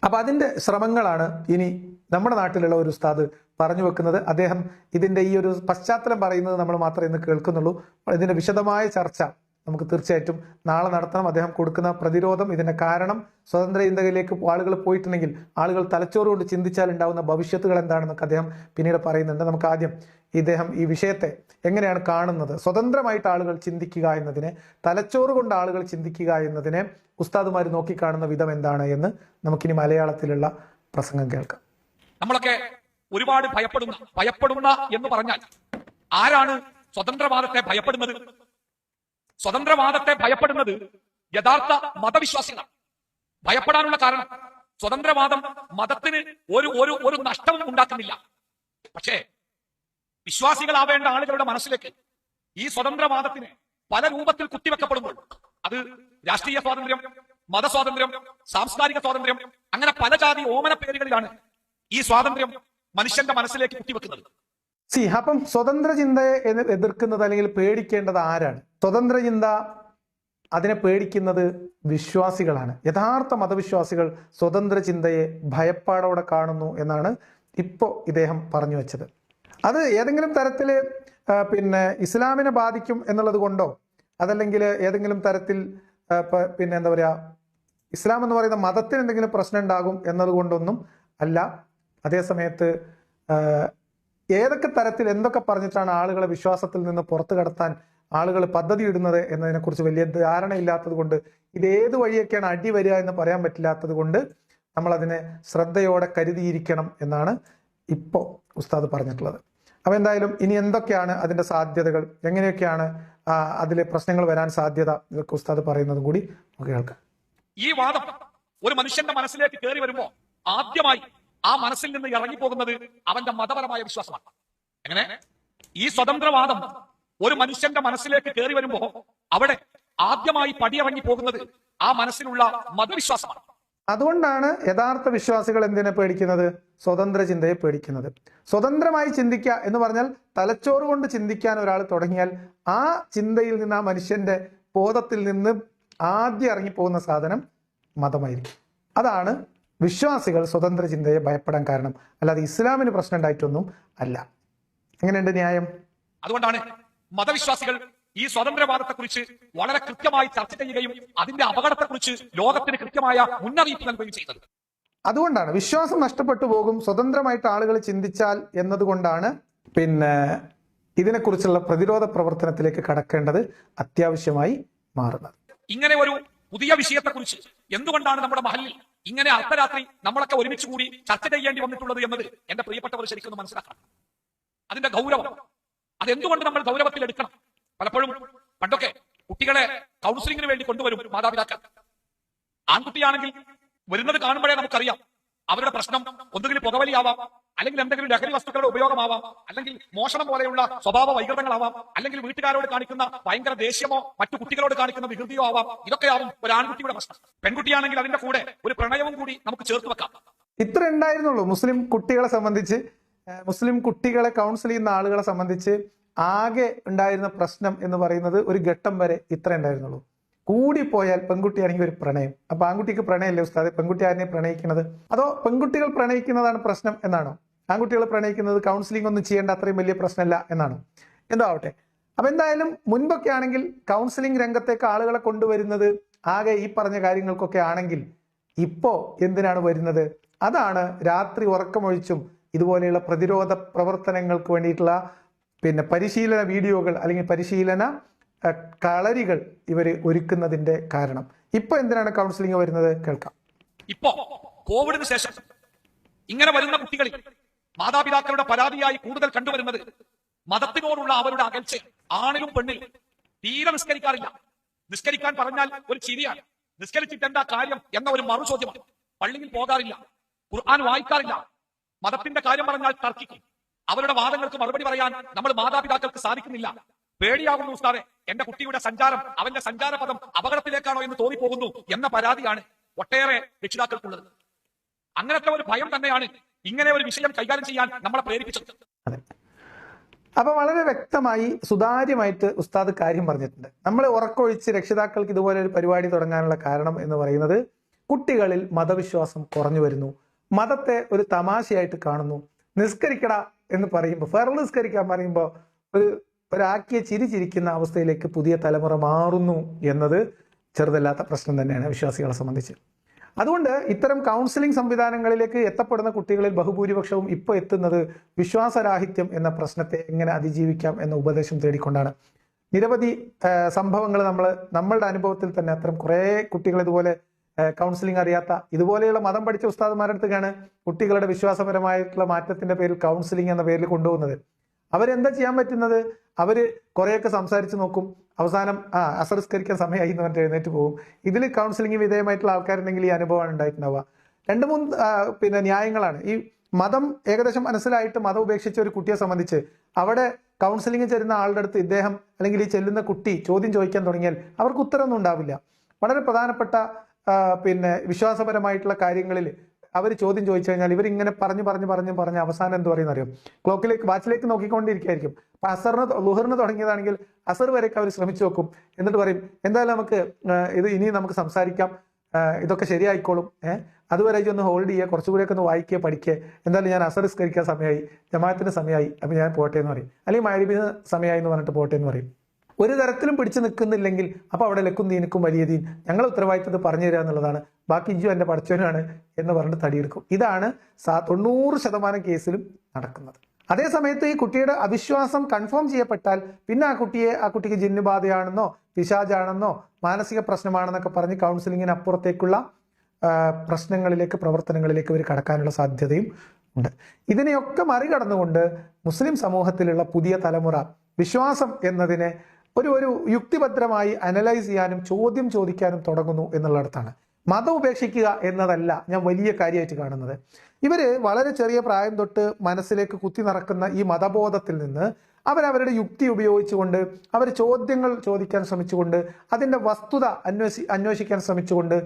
അപ്പം അതിന്റെ ശ്രമങ്ങളാണ് ഇനി നമ്മുടെ നാട്ടിലുള്ള ഒരു ഉസ്താദ് പറഞ്ഞു വെക്കുന്നത് അദ്ദേഹം ഇതിന്റെ ഈ ഒരു പശ്ചാത്തലം പറയുന്നത് നമ്മൾ മാത്രമേ ഇന്ന് കേൾക്കുന്നുള്ളൂ. ഇതിന്റെ വിശദമായ ചർച്ച നമുക്ക് തീർച്ചയായിട്ടും നാളെ നടത്തണം. അദ്ദേഹം കൊടുക്കുന്ന പ്രതിരോധം ഇതിന്റെ കാരണം സ്വതന്ത്ര ഇന്ത്യയിലേക്ക് ആളുകൾ പോയിട്ടുണ്ടെങ്കിൽ ആളുകൾ തലച്ചോറുകൊണ്ട് ചിന്തിച്ചാൽ ഉണ്ടാകുന്ന ഭവിഷ്യത്തുകൾ എന്താണെന്നൊക്കെ അദ്ദേഹം പിന്നീട് പറയുന്നുണ്ട്. നമുക്ക് ആദ്യം ഇദ്ദേഹം ഈ വിഷയത്തെ എങ്ങനെയാണ് കാണുന്നത്? സ്വതന്ത്രമായിട്ട് ആളുകൾ ചിന്തിക്കുക എന്നതിനെ തലച്ചോറ് കൊണ്ട് ആളുകൾ ചിന്തിക്കുക എന്നതിനെ ഉസ്താദുമാർ നോക്കിക്കാണുന്ന വിധം എന്താണ് എന്ന് നമുക്കിനി മലയാളത്തിലുള്ള പ്രസംഗം കേൾക്കാം. നമ്മളൊക്കെ ഒരുപാട് ഭയപ്പെടുന്ന ഭയപ്പെടുന്ന എന്ന് പറഞ്ഞാൽ ആരാണ് സ്വതന്ത്രവാദത്തെ ഭയപ്പെടുന്നത്? സ്വതന്ത്രവാദത്തെ ഭയപ്പെടുന്നത് യഥാർത്ഥ മതവിശ്വാസികളാണ്. ഭയപ്പെടാനുള്ള കാരണം സ്വതന്ത്രവാദം മതത്തിന് ഒരു ഒരു ഒരു നഷ്ടവും ഉണ്ടാക്കുന്നില്ല. പക്ഷേ വിശ്വാസികളാവേണ്ട ആളുകളുടെ മനസ്സിലേക്ക് ഈ സ്വതന്ത്രവാദത്തിന് പല രൂപത്തിൽ കുത്തിവെക്കപ്പെടുമ്പോൾ അത് രാഷ്ട്രീയ സ്വാതന്ത്ര്യം മതസ്വാതന്ത്ര്യം സാംസ്കാരിക സ്വാതന്ത്ര്യം അങ്ങനെ പല ജാതി ഓമന പേരുകളിലാണ് ഈ സ്വാതന്ത്ര്യം മനുഷ്യന്റെ മനസ്സിലേക്ക് കുത്തിവെക്കുന്നത്. സി അപ്പം സ്വതന്ത്ര ചിന്തയെ എതി- എതിർക്കുന്നത് അല്ലെങ്കിൽ പേടിക്കേണ്ടത് ആരാണ്? സ്വതന്ത്ര ചിന്ത അതിനെ പേടിക്കുന്നത് വിശ്വാസികളാണ്. യഥാർത്ഥ മതവിശ്വാസികൾ സ്വതന്ത്ര ചിന്തയെ ഭയപ്പാടോടെ കാണുന്നു എന്നാണ് ഇപ്പോ ഇദ്ദേഹം പറഞ്ഞു വെച്ചത്. അത് ഏതെങ്കിലും തരത്തിൽ പിന്നെ ഇസ്ലാമിനെ ബാധിക്കും എന്നുള്ളത് കൊണ്ടോ അതല്ലെങ്കിൽ ഏതെങ്കിലും തരത്തിൽ പിന്നെ എന്താ പറയുക ഇസ്ലാം എന്ന് പറയുന്ന മതത്തിന് എന്തെങ്കിലും പ്രശ്നം ഉണ്ടാകും എന്നതുകൊണ്ടൊന്നും അല്ല. അതേ സമയത്ത് ഏതൊക്കെ തരത്തിൽ എന്തൊക്കെ പറഞ്ഞിട്ടാണ് ആളുകളെ വിശ്വാസത്തിൽ നിന്ന് പുറത്തു കടത്താൻ ആളുകൾ പദ്ധതി ഇടുന്നത് എന്നതിനെക്കുറിച്ച് വലിയ ധാരണയില്ലാത്തത് കൊണ്ട് ഇത് ഏത് വഴിയൊക്കെയാണ് അടി വരിക എന്ന് പറയാൻ പറ്റില്ലാത്തത് കൊണ്ട് നമ്മൾ അതിനെ ശ്രദ്ധയോടെ കരുതിയിരിക്കണം എന്നാണ് ഇപ്പോൾ ഉസ്താദ് പറഞ്ഞിട്ടുള്ളത്. അപ്പോൾ എന്തായാലും ഇനി എന്തൊക്കെയാണ് അതിന്റെ സാധ്യതകൾ? എങ്ങനെയൊക്കെയാണ് അതിലെ പ്രശ്നങ്ങൾ വരാൻ സാധ്യത ഇതൊക്കെ ഉസ്താദ് പറയുന്നതും കൂടി നമുക്ക് കേൾക്കാം. ഈ വാദം ഒരു മനുഷ്യന്റെ മനസ്സിലേക്ക് കയറി വരുമ്പോൾ ആദ്യമായി ആ മനസ്സിൽ നിന്ന് ഇറങ്ങിപ്പോകുന്നത് അവന്റെ മതപരമായ വിശ്വാസമാണ്. എങ്ങനെ? ഈ സ്വതന്ത്രവാദം ഒരു മനുഷ്യന്റെ മനസ്സിലേക്ക് കയറി വരുമ്പോ അവിടെ ആദ്യമായി പടിയിറങ്ങി പോകുന്നത് ആ മനസ്സിലുള്ള മതവിശ്വാസമാണ്. അതുകൊണ്ടാണ് യഥാർത്ഥ വിശ്വാസികൾ എന്തിനെ പേടിക്കുന്നത്? സ്വതന്ത്ര ചിന്തയെ പേടിക്കുന്നത്. സ്വതന്ത്രമായി ചിന്തിക്കുക എന്ന് പറഞ്ഞാൽ തലച്ചോറ് കൊണ്ട് ചിന്തിക്കാൻ ഒരാൾ തുടങ്ങിയാൽ ആ ചിന്തയിൽ നിന്ന് ആ മനുഷ്യന്റെ ബോധത്തിൽ നിന്ന് ആദ്യം ഇറങ്ങിപ്പോകുന്ന സാധനം മതമായിരിക്കും. അതാണ് വിശ്വാസികൾ സ്വതന്ത്ര ചിന്തയെ ഭയപ്പെടാൻ കാരണം. അല്ലാതെ ഇസ്ലാമിന് പ്രശ്നം ഉണ്ടായിട്ടൊന്നും അല്ല. എങ്ങനെയുണ്ട് ന്യായം? അതുകൊണ്ടാണ് മതവിശ്വാസികൾ ഈ സ്വതന്ത്രവാദത്തെക്കുറിച്ച് വളരെ കൃത്യമായി ചർച്ച ചെയ്യുകയും അതിന്റെ അപകടത്തെക്കുറിച്ച് ലോകത്തിന് കൃത്യമായ മുന്നറിയിപ്പ് നൽകുകയും ചെയ്തത്. അതുകൊണ്ടാണ് വിശ്വാസം നഷ്ടപ്പെട്ടു പോകും സ്വതന്ത്രമായിട്ട് ആളുകൾ ചിന്തിച്ചാൽ എന്നതുകൊണ്ടാണ് പിന്നെ ഇതിനെക്കുറിച്ചുള്ള പ്രതിരോധ പ്രവർത്തനത്തിലേക്ക് കടക്കേണ്ടത് അത്യാവശ്യമായി മാറുന്നത്. ഇങ്ങനെ ഒരു പുതിയ വിഷയത്തെക്കുറിച്ച് എന്തുകൊണ്ടാണ് നമ്മുടെ മഹലിൽ ഇങ്ങനെ അർദ്ധരാത്രി നമ്മളൊക്കെ ഒരുമിച്ച് കൂടി ചർച്ച ചെയ്യേണ്ടി വന്നിട്ടുള്ളത് എന്നത് എന്റെ പ്രിയപ്പെട്ടവർ ശരിക്കും മനസ്സിലാക്കണം. അതിന്റെ ഗൗരവം. അതെന്തുകൊണ്ട് നമ്മൾ ഗൗരവത്തിൽ എടുക്കണം? പലപ്പോഴും പണ്ടൊക്കെ കുട്ടികളെ കൗൺസിലിങ്ങിന് വേണ്ടി കൊണ്ടുവരും മാതാപിതാക്കൾ. ആൺകുട്ടിയാണെങ്കിൽ വരുന്നത് കാണുമ്പോഴേ നമുക്കറിയാം അവരുടെ പ്രശ്നം ഒന്നുകിൽ പുകവലിയാവാം അല്ലെങ്കിൽ എന്തെങ്കിലും ലഹരി വസ്തുക്കളുടെ ഉപയോഗമാവാം അല്ലെങ്കിൽ മോഷണം പോലെയുള്ള സ്വഭാവ വൈകൃതങ്ങളാവാം അല്ലെങ്കിൽ വീട്ടുകാരോട് കാണിക്കുന്ന ഭയങ്കര ദേഷ്യമോ മറ്റു കുട്ടികളോട് കാണിക്കുന്ന വികൃതിയോ ആവാം. ഇതൊക്കെയാവും ഒരു ആൺകുട്ടിയുടെ പ്രശ്നം. പെൺകുട്ടിയാണെങ്കിൽ അതിന്റെ കൂടെ ഒരു പ്രണയവും കൂടി നമുക്ക് ചേർത്ത് വെക്കാം. ഇത്ര ഉണ്ടായിരുന്നുള്ളൂ. മുസ്ലിം കുട്ടികളെ സംബന്ധിച്ച് മുസ്ലിം കുട്ടികളെ കൗൺസിൽ ചെയ്യുന്ന ആളുകളെ സംബന്ധിച്ച് ആകെ ഉണ്ടായിരുന്ന പ്രശ്നം എന്ന് പറയുന്നത് ഒരു ഘട്ടം വരെ ഇത്ര ഉണ്ടായിരുന്നുള്ളൂ. കൂടിപ്പോയാൽ പെൺകുട്ടിയാണെങ്കിൽ ഒരു പ്രണയം. അപ്പൊ ആൺകുട്ടിക്ക് പ്രണയമല്ലേ ഉസ്താദ്? പെൺകുട്ടി ആരെയും പ്രണയിക്കുന്നത്? അതോ പെൺകുട്ടികൾ പ്രണയിക്കുന്നതാണ് പ്രശ്നം എന്നാണോ? ആൺകുട്ടികൾ പ്രണയിക്കുന്നത് കൗൺസിലിംഗ് ഒന്നും ചെയ്യേണ്ട അത്രയും വലിയ പ്രശ്നമല്ല എന്നാണ്. എന്തോ ആവട്ടെ അപ്പൊ എന്തായാലും മുൻപൊക്കെ ആണെങ്കിൽ കൗൺസിലിംഗ് രംഗത്തേക്ക് ആളുകളെ കൊണ്ടുവരുന്നത് ആകെ ഈ പറഞ്ഞ കാര്യങ്ങൾക്കൊക്കെ ആണെങ്കിൽ ഇപ്പോ എന്തിനാണ് വരുന്നത്? അതാണ് രാത്രി ഉറക്കമൊഴിച്ചും ഇതുപോലെയുള്ള പ്രതിരോധ പ്രവർത്തനങ്ങൾക്ക് വേണ്ടിയിട്ടുള്ള പിന്നെ പരിശീലന വീഡിയോകൾ അല്ലെങ്കിൽ പരിശീലന കളരികൾ ഇവർ ഒരുക്കുന്നതിന്റെ കാരണം. ഇപ്പൊ എന്തിനാണ് കൗൺസിലിംഗ് വരുന്നത്? കേൾക്കാം. ഇപ്പോ കോവിഡിന് ശേഷം ഇങ്ങനെ വരുന്ന കുട്ടികളിൽ മാതാപിതാക്കളുടെ പരാതിയായി കൂടുതൽ കണ്ടുവരുന്നത് മതത്തിനോടുള്ള അവരുടെ അകൽച്ച. ആണിലും പെണ്ണിലും. തീരെ നിസ്കരിക്കാറില്ല. നിസ്കരിക്കാൻ പറഞ്ഞാൽ ഒരു ചിരിയാണ്. നിസ്കരിച്ചിട്ട് എന്താ കാര്യം എന്ന ഒരു മറു ചോദ്യമാണ് പള്ളിയിൽ പോകാറില്ല. ഖുർആൻ വായിക്കാറില്ല. മതത്തിന്റെ കാര്യം പറഞ്ഞാൽ തർക്കിക്കും. അവരുടെ വാദങ്ങൾക്ക് മറുപടി പറയാൻ നമ്മൾ മാതാപിതാക്കൾക്ക് സാധിക്കുന്നില്ല. പേടിയാകുന്നു ഉസ്താദെ. എന്റെ കുട്ടിയുടെ സഞ്ചാരം അവന്റെ സഞ്ചാരപഥം അപകടത്തിലേക്കാണോ എന്ന് തോന്നിപ്പോകുന്നു എന്ന പരാതിയാണ് ഒട്ടേറെ രക്ഷിതാക്കൾക്കുള്ളത്. അങ്ങനത്തെ ഒരു ഭയം തന്നെയാണ് ഇങ്ങനെ ഒരു വിഷയം കൈകാര്യം ചെയ്യാൻ നമ്മളെ പ്രേരിപ്പിച്ചത് അതെ. അപ്പൊ വളരെ വ്യക്തമായി സുതാര്യമായിട്ട് ഉസ്താദ് കാര്യം പറഞ്ഞിട്ടുണ്ട്. നമ്മൾ ഉറക്കൊഴിച്ച് രക്ഷിതാക്കൾക്ക് ഇതുപോലെ ഒരു പരിപാടി തുടങ്ങാനുള്ള കാരണം എന്ന് പറയുന്നത് കുട്ടികളിൽ മതവിശ്വാസം കുറഞ്ഞു വരുന്നു. മതത്തെ ഒരു തമാശയായിട്ട് കാണുന്നു. നിസ്കരിക്കട എന്ന് പറയുമ്പോൾ ഫെറൽ നിസ്കരിക്കാൻ പറയുമ്പോൾ ഒരു ഒരാക്കിയ ചിരി ചിരിക്കുന്ന അവസ്ഥയിലേക്ക് പുതിയ തലമുറ മാറുന്നു എന്നത് ചെറുതല്ലാത്ത പ്രശ്നം തന്നെയാണ് വിശ്വാസികളെ സംബന്ധിച്ച്. അതുകൊണ്ട് ഇത്തരം കൗൺസിലിംഗ് സംവിധാനങ്ങളിലേക്ക് എത്തപ്പെടുന്ന കുട്ടികളിൽ ബഹുഭൂരിപക്ഷവും ഇപ്പോൾ എത്തുന്നത് വിശ്വാസരാഹിത്യം എന്ന പ്രശ്നത്തെ എങ്ങനെ അതിജീവിക്കാം എന്ന ഉപദേശം തേടിക്കൊണ്ടാണ്. നിരവധി സംഭവങ്ങൾ നമ്മൾ നമ്മളുടെ അനുഭവത്തിൽ തന്നെ അത്തരം കുറേ കുട്ടികൾ ഇതുപോലെ കൗൺസിലിംഗ് അറിയാത്ത ഇതുപോലെയുള്ള മതം പഠിച്ച ഉസ്താദന്മാരുടെ അടുത്തേക്കാണ് കുട്ടികളുടെ വിശ്വാസപരമായിട്ടുള്ള മാറ്റത്തിന്റെ പേരിൽ കൗൺസിലിംഗ് എന്ന പേരിൽ കൊണ്ടുപോകുന്നത്. അവരെന്താ ചെയ്യാൻ പറ്റുന്നത്? അവർ കുറേയൊക്കെ സംസാരിച്ച് നോക്കും. അവസാനം ആ അസംസ്കരിക്കാൻ സമയമായി എന്ന് പറഞ്ഞിട്ട് എഴുന്നേറ്റ് പോകും ഇതിൽ കൗൺസിലിംഗ് വിധേയമായിട്ടുള്ള ആൾക്കാരുണ്ടെങ്കിൽ ഈ അനുഭവമാണ് ഉണ്ടായിട്ടുണ്ടാവുക. രണ്ട് മൂന്ന് പിന്നെ ന്യായങ്ങളാണ്. ഈ മതം ഏകദേശം മനസ്സിലായിട്ട് മതം ഉപേക്ഷിച്ച ഒരു കുട്ടിയെ സംബന്ധിച്ച് അവിടെ കൗൺസിലിംഗ് ചെല്ലുന്ന ആളുടെ അടുത്ത് ഇദ്ദേഹം അല്ലെങ്കിൽ ഈ ചെല്ലുന്ന കുട്ടി ചോദ്യം ചോദിക്കാൻ തുടങ്ങിയാൽ അവർക്ക് ഉത്തരമൊന്നും ഉണ്ടാവില്ല. വളരെ പ്രധാനപ്പെട്ട പിന്നെ വിശ്വാസപരമായിട്ടുള്ള കാര്യങ്ങളിൽ അവർ ചോദ്യം ചോദിച്ചു കഴിഞ്ഞാൽ ഇവർ ഇങ്ങനെ പറഞ്ഞു പറഞ്ഞു പറഞ്ഞു പറഞ്ഞ് അവസാനം എന്ത് പറയുന്ന അറിയും? ക്ലോക്കിലേക്ക് വാച്ചിലേക്ക് നോക്കിക്കൊണ്ടിരിക്കുകയായിരിക്കും. അപ്പൊ അസറിന് ലുഹറിന് തുടങ്ങിയതാണെങ്കിൽ അസർ വരെയൊക്കെ അവർ ശ്രമിച്ചു നോക്കും എന്നിട്ട് പറയും എന്തായാലും നമുക്ക് ഇത് ഇനി നമുക്ക് സംസാരിക്കാം. ഇതൊക്കെ ശരിയായിക്കോളും. ഏഹ് അതുവരെ ഒന്ന് ഹോൾഡ് ചെയ്യുക. കുറച്ചുകൂടിയൊക്കെ ഒന്ന് വായിക്കുക പഠിക്കുക. എന്തായാലും ഞാൻ അസർ സ്കരിക്കാൻ സമയമായി. ജമാഅത്തിന് സമയമായി. അപ്പൊ ഞാൻ പോട്ടെ എന്ന് പറയും. അല്ലെങ്കിൽ മഴ സമയമായി എന്ന് പറഞ്ഞിട്ട് പോട്ടെ എന്ന് പറയും. ഒരു തരത്തിലും പിടിച്ചു നിൽക്കുന്നില്ലെങ്കിൽ അപ്പോൾ അവിടെ ലക്കും ദീനക്കും വലിയ ദീൻ. ഞങ്ങൾ ഉത്തരവാദിത്തത് പറഞ്ഞു തരിക എന്നുള്ളതാണ്. ബാക്കി ഇഞ്ചു എന്റെ പഠിച്ചവനാണ് എന്ന് പറഞ്ഞിട്ട് തടിയെടുക്കും. ഇതാണ് സാ തൊണ്ണൂറ് ശതമാനം കേസിലും നടക്കുന്നത്. അതേ സമയത്ത് ഈ കുട്ടിയുടെ അവിശ്വാസം കൺഫേം ചെയ്യപ്പെട്ടാൽ പിന്നെ ആ കുട്ടിയെ ആ കുട്ടിക്ക് ജിന്നുബാധയാണെന്നോ പിശാജാണെന്നോ മാനസിക പ്രശ്നമാണെന്നൊക്കെ പറഞ്ഞ് കൗൺസിലിങ്ങിന് അപ്പുറത്തേക്കുള്ള പ്രശ്നങ്ങളിലേക്ക് പ്രവർത്തനങ്ങളിലേക്ക് ഇവർ കടക്കാനുള്ള സാധ്യതയും ഉണ്ട്. ഇതിനെയൊക്കെ മറികടന്നുകൊണ്ട് മുസ്ലിം സമൂഹത്തിലുള്ള പുതിയ തലമുറ വിശ്വാസം എന്നതിനെ ഒരു ഒരു യുക്തിഭദ്രമായി അനലൈസ് ചെയ്യാനും ചോദ്യം ചോദിക്കാനും തുടങ്ങുന്നു എന്നുള്ളിടത്താണ്. മതം ഉപേക്ഷിക്കുക എന്നതല്ല ഞാൻ വലിയ കാര്യമായിട്ട് കാണുന്നത്. ഇവർ വളരെ ചെറിയ പ്രായം തൊട്ട് മനസ്സിലേക്ക് കുത്തി നടക്കുന്ന ഈ മതബോധത്തിൽ നിന്ന് അവരവരുടെ യുക്തി ഉപയോഗിച്ചുകൊണ്ട് അവർ ചോദ്യങ്ങൾ ചോദിക്കാൻ ശ്രമിച്ചുകൊണ്ട് അതിന്റെ വസ്തുത അന്വേഷി അന്വേഷിക്കാൻ ശ്രമിച്ചുകൊണ്ട്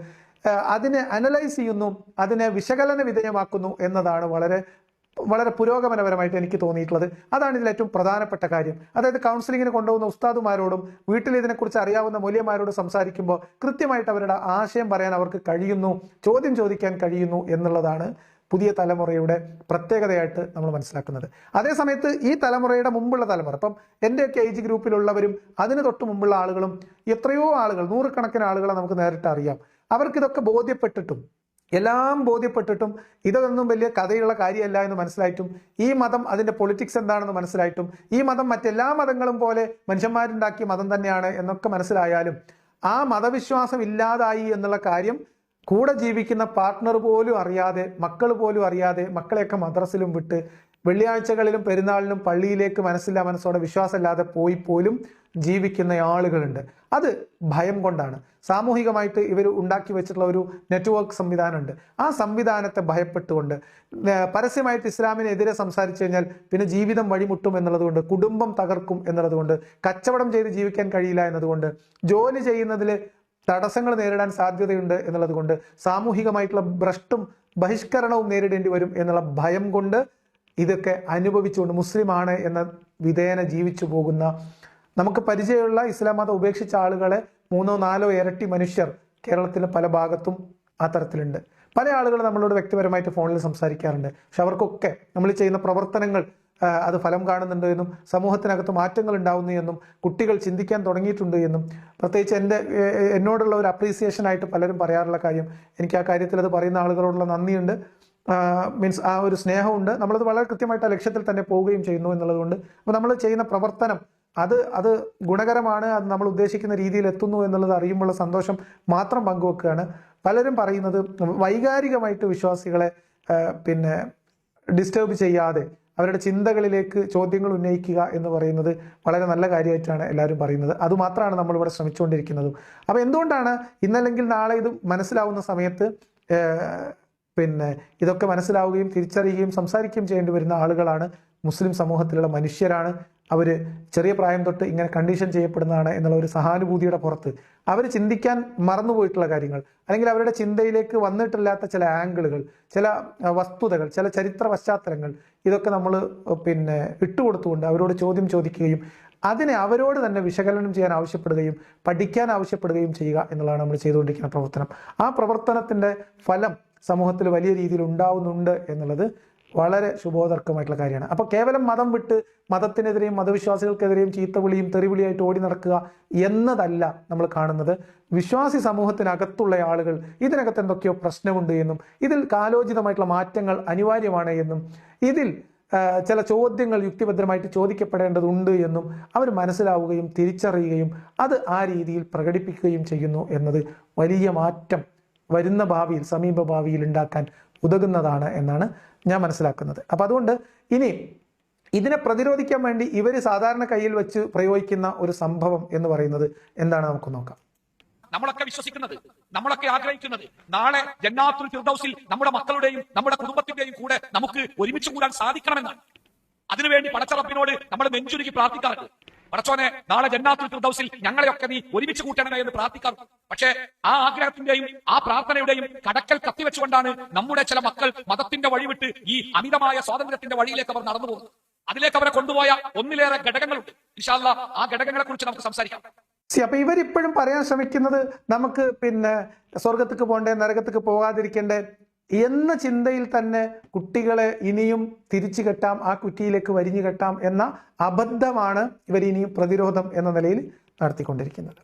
അതിനെ അനലൈസ് ചെയ്യുന്നു അതിനെ വിശകലന വിധേയമാക്കുന്നു എന്നതാണ് വളരെ വളരെ പുരോഗമനപരമായിട്ട് എനിക്ക് തോന്നിയിട്ടുള്ളത്. അതാണ് ഇതിൽ ഏറ്റവും പ്രധാനപ്പെട്ട കാര്യം. അതായത് കൗൺസിലിങ്ങിന് കൊണ്ടുപോകുന്ന ഉസ്താദുമാരോടും വീട്ടിൽ ഇതിനെക്കുറിച്ച് അറിയാവുന്ന മൂല്യമാരോടും സംസാരിക്കുമ്പോൾ കൃത്യമായിട്ട് അവരുടെ ആശയം പറയാൻ അവർക്ക് കഴിയുന്നു ചോദ്യം ചോദിക്കാൻ കഴിയുന്നു എന്നുള്ളതാണ് പുതിയ തലമുറയുടെ പ്രത്യേകതയായിട്ട് നമ്മൾ മനസ്സിലാക്കുന്നത്. അതേസമയത്ത് ഈ തലമുറയുടെ മുമ്പുള്ള തലമുറ ഇപ്പം എന്റെയൊക്കെ ഏജ് ഗ്രൂപ്പിലുള്ളവരും അതിന് തൊട്ട് മുമ്പുള്ള ആളുകളും എത്രയോ ആളുകൾ നൂറുകണക്കിന് ആളുകളെ നമുക്ക് നേരിട്ട് അറിയാം. അവർക്കിതൊക്കെ ബോധ്യപ്പെട്ടിട്ടും എല്ലാം ബോധ്യപ്പെട്ടിട്ടും ഇതൊന്നും വലിയ കഥയുള്ള കാര്യമല്ല എന്ന് മനസ്സിലായിട്ടും ഈ മതം അതിന്റെ പൊളിറ്റിക്സ് എന്താണെന്ന് മനസ്സിലായിട്ടും ഈ മതം മറ്റെല്ലാ മതങ്ങളും പോലെ മനുഷ്യന്മാരുണ്ടാക്കിയ മതം തന്നെയാണ് എന്നൊക്കെ മനസ്സിലായാലും ആ മതവിശ്വാസം ഇല്ലാതായി എന്നുള്ള കാര്യം കൂടെ ജീവിക്കുന്ന പാർട്ട്ണർ പോലും അറിയാതെ മക്കൾ പോലും അറിയാതെ മക്കളെയൊക്കെ മദ്രസിലും വിട്ട് വെള്ളിയാഴ്ചകളിലും പെരുന്നാളിലും പള്ളിയിലേക്ക് മനസ്സില്ല മനസ്സോടെ വിശ്വാസമില്ലാതെ പോയി പോലും ജീവിക്കുന്ന ആളുകളുണ്ട്. അത് ഭയം കൊണ്ടാണ്. സാമൂഹികമായിട്ട് ഇവർ ഉണ്ടാക്കി വെച്ചിട്ടുള്ള ഒരു നെറ്റ്വർക്ക് സംവിധാനമുണ്ട്. ആ സംവിധാനത്തെ ഭയപ്പെട്ടുകൊണ്ട് പരസ്യമായിട്ട് ഇസ്ലാമിനെതിരെ സംസാരിച്ചു കഴിഞ്ഞാൽ പിന്നെ ജീവിതം വഴിമുട്ടും എന്നുള്ളതുകൊണ്ട് കുടുംബം തകർക്കും എന്നുള്ളതുകൊണ്ട് കച്ചവടം ചെയ്ത് ജീവിക്കാൻ കഴിയില്ല എന്നതുകൊണ്ട് ജോലി ചെയ്യുന്നതിൽ തടസ്സങ്ങൾ നേരിടാൻ സാധ്യതയുണ്ട് എന്നുള്ളത് കൊണ്ട് സാമൂഹികമായിട്ടുള്ള ഭ്രഷ്ടും ബഹിഷ്കരണവും നേരിടേണ്ടി വരും എന്നുള്ള ഭയം കൊണ്ട് ഇതൊക്കെ അനുഭവിച്ചുകൊണ്ട് മുസ്ലിമാണ് എന്ന വിധേയന ജീവിച്ചു പോകുന്ന നമുക്ക് പരിചയമുള്ള ഇസ്ലാം മതം ഉപേക്ഷിച്ച ആളുകളെ മൂന്നോ നാലോ ഇരട്ടി മനുഷ്യർ കേരളത്തിലെ പല ഭാഗത്തും ആ തരത്തിലുണ്ട്. പല ആളുകൾ നമ്മളോട് വ്യക്തിപരമായിട്ട് ഫോണിൽ സംസാരിക്കാറുണ്ട്. പക്ഷെ അവർക്കൊക്കെ നമ്മൾ ചെയ്യുന്ന പ്രവർത്തനങ്ങൾ അത് ഫലം കാണുന്നുണ്ട് എന്നും സമൂഹത്തിനകത്ത് മാറ്റങ്ങൾ ഉണ്ടാവുന്നു എന്നും കുട്ടികൾ ചിന്തിക്കാൻ തുടങ്ങിയിട്ടുണ്ട് എന്നും പ്രത്യേകിച്ച് എന്റെ എന്നോടുള്ള ഒരു അപ്രീസിയേഷൻ ആയിട്ട് പലരും പറയാറുള്ള കാര്യം എനിക്ക് ആ കാര്യത്തിൽ അത് പറയുന്ന ആളുകളോടുള്ള നന്ദിയുണ്ട്. മീൻസ് ആ ഒരു സ്നേഹമുണ്ട്. നമ്മളത് വളരെ കൃത്യമായിട്ട് ആ ലക്ഷ്യത്തിൽ തന്നെ പോവുകയും ചെയ്യുന്നു എന്നുള്ളതുകൊണ്ട്. അപ്പോൾ നമ്മൾ ചെയ്യുന്ന പ്രവർത്തനം അത് അത് ഗുണകരമാണ് അത് നമ്മൾ ഉദ്ദേശിക്കുന്ന രീതിയിൽ എത്തുന്നു എന്നുള്ളത് അറിയുമ്പോഴുള്ള സന്തോഷം മാത്രം പങ്കുവെക്കുകയാണ്. പലരും പറയുന്നത് വൈകാരികമായിട്ട് വിശ്വാസികളെ പിന്നെ ഡിസ്റ്റേബ് ചെയ്യാതെ അവരുടെ ചിന്തകളിലേക്ക് ചോദ്യങ്ങൾ ഉന്നയിക്കുക എന്ന് പറയുന്നത് വളരെ നല്ല കാര്യമായിട്ടാണ് എല്ലാവരും പറയുന്നത്. അതുമാത്രമാണ് നമ്മളിവിടെ ശ്രമിച്ചുകൊണ്ടിരിക്കുന്നതും. അപ്പോൾ എന്തുകൊണ്ടാണ് ഇന്നല്ലെങ്കിൽ നാളെ ഇത് മനസ്സിലാവുന്ന സമയത്ത് പിന്നെ ഇതൊക്കെ മനസ്സിലാവുകയും തിരിച്ചറിയുകയും സംസാരിക്കുകയും ചെയ്യേണ്ടി വരുന്ന ആളുകളാണ് മുസ്ലിം സമൂഹത്തിലുള്ള മനുഷ്യരാണ്. അവർ ചെറിയ പ്രായം തൊട്ട് ഇങ്ങനെ കണ്ടീഷൻ ചെയ്യപ്പെടുന്നതാണ് എന്നുള്ള ഒരു സഹാനുഭൂതിയുടെ പുറത്ത് അവർ ചിന്തിക്കാൻ മറന്നുപോയിട്ടുള്ള കാര്യങ്ങൾ. അല്ലെങ്കിൽ അവരുടെ ചിന്തയിലേക്ക് വന്നിട്ടില്ലാത്ത ചില ആംഗിളുകൾ ചില വസ്തുതകൾ ചില ചരിത്ര പശ്ചാത്തലങ്ങൾ ഇതൊക്കെ നമ്മൾ പിന്നെ ഇട്ടുകൊടുത്തുകൊണ്ട് അവരോട് ചോദ്യം ചോദിക്കുകയും അതിനെ അവരോട് തന്നെ വിശകലനം ചെയ്യാൻ ആവശ്യപ്പെടുകയും പഠിക്കാൻ ആവശ്യപ്പെടുകയും ചെയ്യുക എന്നുള്ളതാണ് നമ്മൾ ചെയ്തുകൊണ്ടിരിക്കുന്ന പ്രവർത്തനം. ആ പ്രവർത്തനത്തിന്റെ ഫലം സമൂഹത്തിൽ വലിയ രീതിയിൽ ഉണ്ടാവുന്നുണ്ട് എന്നുള്ളത് വളരെ ശുഭോദർക്കമായിട്ടുള്ള കാര്യമാണ്. അപ്പോൾ കേവലം മതം വിട്ട് മതത്തിനെതിരെയും മതവിശ്വാസികൾക്കെതിരെയും ചീത്തവിളിയും തെറിവിളിയായിട്ട് ഓടി നടക്കുക എന്നതല്ല നമ്മൾ കാണുന്നത്. വിശ്വാസി സമൂഹത്തിനകത്തുള്ള ആളുകൾ ഇതിനകത്ത് എന്തൊക്കെയോ പ്രശ്നമുണ്ട് എന്നും ഇതിൽ കാലോചിതമായിട്ടുള്ള മാറ്റങ്ങൾ അനിവാര്യമാണ് എന്നും ഇതിൽ ചില ചോദ്യങ്ങൾ യുക്തിഭദ്രമായിട്ട് ചോദിക്കപ്പെടേണ്ടതുണ്ട് എന്നും അവർ മനസ്സിലാവുകയും തിരിച്ചറിയുകയും അത് ആ രീതിയിൽ പ്രകടിപ്പിക്കുകയും ചെയ്യുന്നു എന്നത് വലിയ മാറ്റം വരുന്ന ഭാവിയിൽ സമീപ ഭാവിയിൽ ഉണ്ടാക്കാൻ ഉതകുന്നതാണ് എന്നാണ് ഞാൻ മനസ്സിലാക്കുന്നത്. അപ്പം അതുകൊണ്ട് ഇനി ഇതിനെ പ്രതിരോധിക്കാൻ വേണ്ടി ഇവർ സാധാരണ കയ്യിൽ വെച്ച് പ്രയോഗിക്കുന്ന ഒരു സംഭവം എന്ന് പറയുന്നത് എന്താണ് നമുക്ക് നോക്കാം. നമ്മളൊക്കെ വിശ്വസിക്കുന്നത് നമ്മളൊക്കെ ആഗ്രഹിക്കുന്നത് നാളെ ജന്നാത്തുൽ ഫിർദൗസിൽ നമ്മുടെ മക്കളുടെയും നമ്മുടെ കുടുംബത്തിന്റെയും കൂടെ നമുക്ക് ഒരുമിച്ച് കൂടാൻ സാധിക്കണമെന്നാണ്. അതിനുവേണ്ടി പടച്ചറപ്പിനോട് നമ്മൾ നെഞ്ചുരുക്കി പ്രാർത്ഥിക്കാറുണ്ട്. പടച്ചോനെ നാളെ ജന്നാത്തുൽ ഫിർദൗസിൽ ഞങ്ങളെയൊക്കെ നീ ഒരുമിച്ച് കൂട്ടണമേ എന്ന് പ്രാർത്ഥിക്കാം. പക്ഷേ ആ ആഗ്രഹത്തിന്റെയും ആ പ്രാർത്ഥനയുടെയും കടക്കൽ കത്തിവെച്ചുകൊണ്ടാണ് നമ്മുടെ ചില മക്കൾ മതത്തിന്റെ വഴിവിട്ട് ഈ അമിതമായ സ്വാതന്ത്ര്യത്തിന്റെ വഴിയിലേക്ക് അവർ നടന്നു പോകുന്നത്. അതിലേക്ക് അവരെ കൊണ്ടുപോയ ഒന്നിലേറെ ഘടകങ്ങളുണ്ട്. ഇൻഷാല്ല ആ ഘടകങ്ങളെ കുറിച്ച് നമുക്ക് സംസാരിക്കാം. അപ്പൊ ഇവരിപ്പോഴും പറയാൻ ശ്രമിക്കുന്നത് നമുക്ക് പിന്നെ സ്വർഗത്തേക്ക് പോകണ്ടേ നരകത്തേക്ക് പോകാതിരിക്കണ്ടേ? എന്ന ചിന്തയിൽ തന്നെ കുട്ടികളെ ഇനിയും തിരിച്ചു കെട്ടാം ആ കുറ്റിയിലേക്ക് വരിഞ്ഞു കെട്ടാം എന്ന അബദ്ധമാണ് ഇവർ ഇനിയും പ്രതിരോധം എന്ന നിലയിൽ നടത്തിക്കൊണ്ടിരിക്കുന്നത്.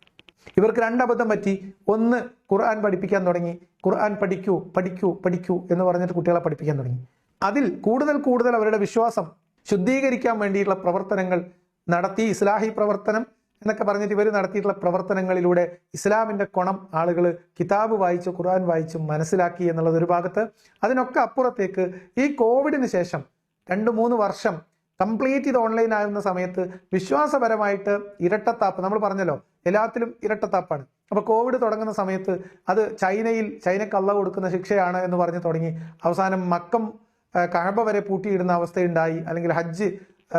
ഇവർക്ക് രണ്ടബദ്ധം പറ്റി. ഒന്ന് ഖുർആൻ പഠിപ്പിക്കാൻ തുടങ്ങി. ഖുർആൻ പഠിക്കൂ പഠിക്കൂ പഠിക്കൂ എന്ന് പറഞ്ഞിട്ട് കുട്ടികളെ പഠിപ്പിക്കാൻ തുടങ്ങി. അതിൽ കൂടുതൽ കൂടുതൽ അവരുടെ വിശ്വാസം ശുദ്ധീകരിക്കാൻ വേണ്ടിയിട്ടുള്ള പ്രവർത്തനങ്ങൾ നടത്തി. ഇസ്ലാഹി പ്രവർത്തനം എന്നൊക്കെ പറഞ്ഞിട്ട് ഇവർ നടത്തിയിട്ടുള്ള പ്രവർത്തനങ്ങളിലൂടെ ഇസ്ലാമിന്റെ കൊണം ആളുകൾ കിതാബ് വായിച്ച് ഖുർആൻ വായിച്ച് മനസ്സിലാക്കി എന്നുള്ളത് ഒരു ഭാഗത്ത്. അതിനൊക്കെ അപ്പുറത്തേക്ക് ഈ കോവിഡിന് ശേഷം രണ്ട് മൂന്ന് വർഷം കംപ്ലീറ്റ് ഇത് ഓൺലൈൻ ആകുന്ന സമയത്ത് വിശ്വാസപരമായിട്ട് ഇരട്ടത്താപ്പ് നമ്മൾ പറഞ്ഞല്ലോ എല്ലാത്തിലും ഇരട്ടത്താപ്പാണ്. അപ്പൊ കോവിഡ് തുടങ്ങുന്ന സമയത്ത് അത് ചൈനയിൽ ചൈനക്ക് അള്ള കൊടുക്കുന്ന ശിക്ഷയാണ് എന്ന് പറഞ്ഞ് തുടങ്ങി. അവസാനം മക്കം കഴമ്പ വരെ പൂട്ടിയിടുന്ന അവസ്ഥയുണ്ടായി. അല്ലെങ്കിൽ ഹജ്ജ്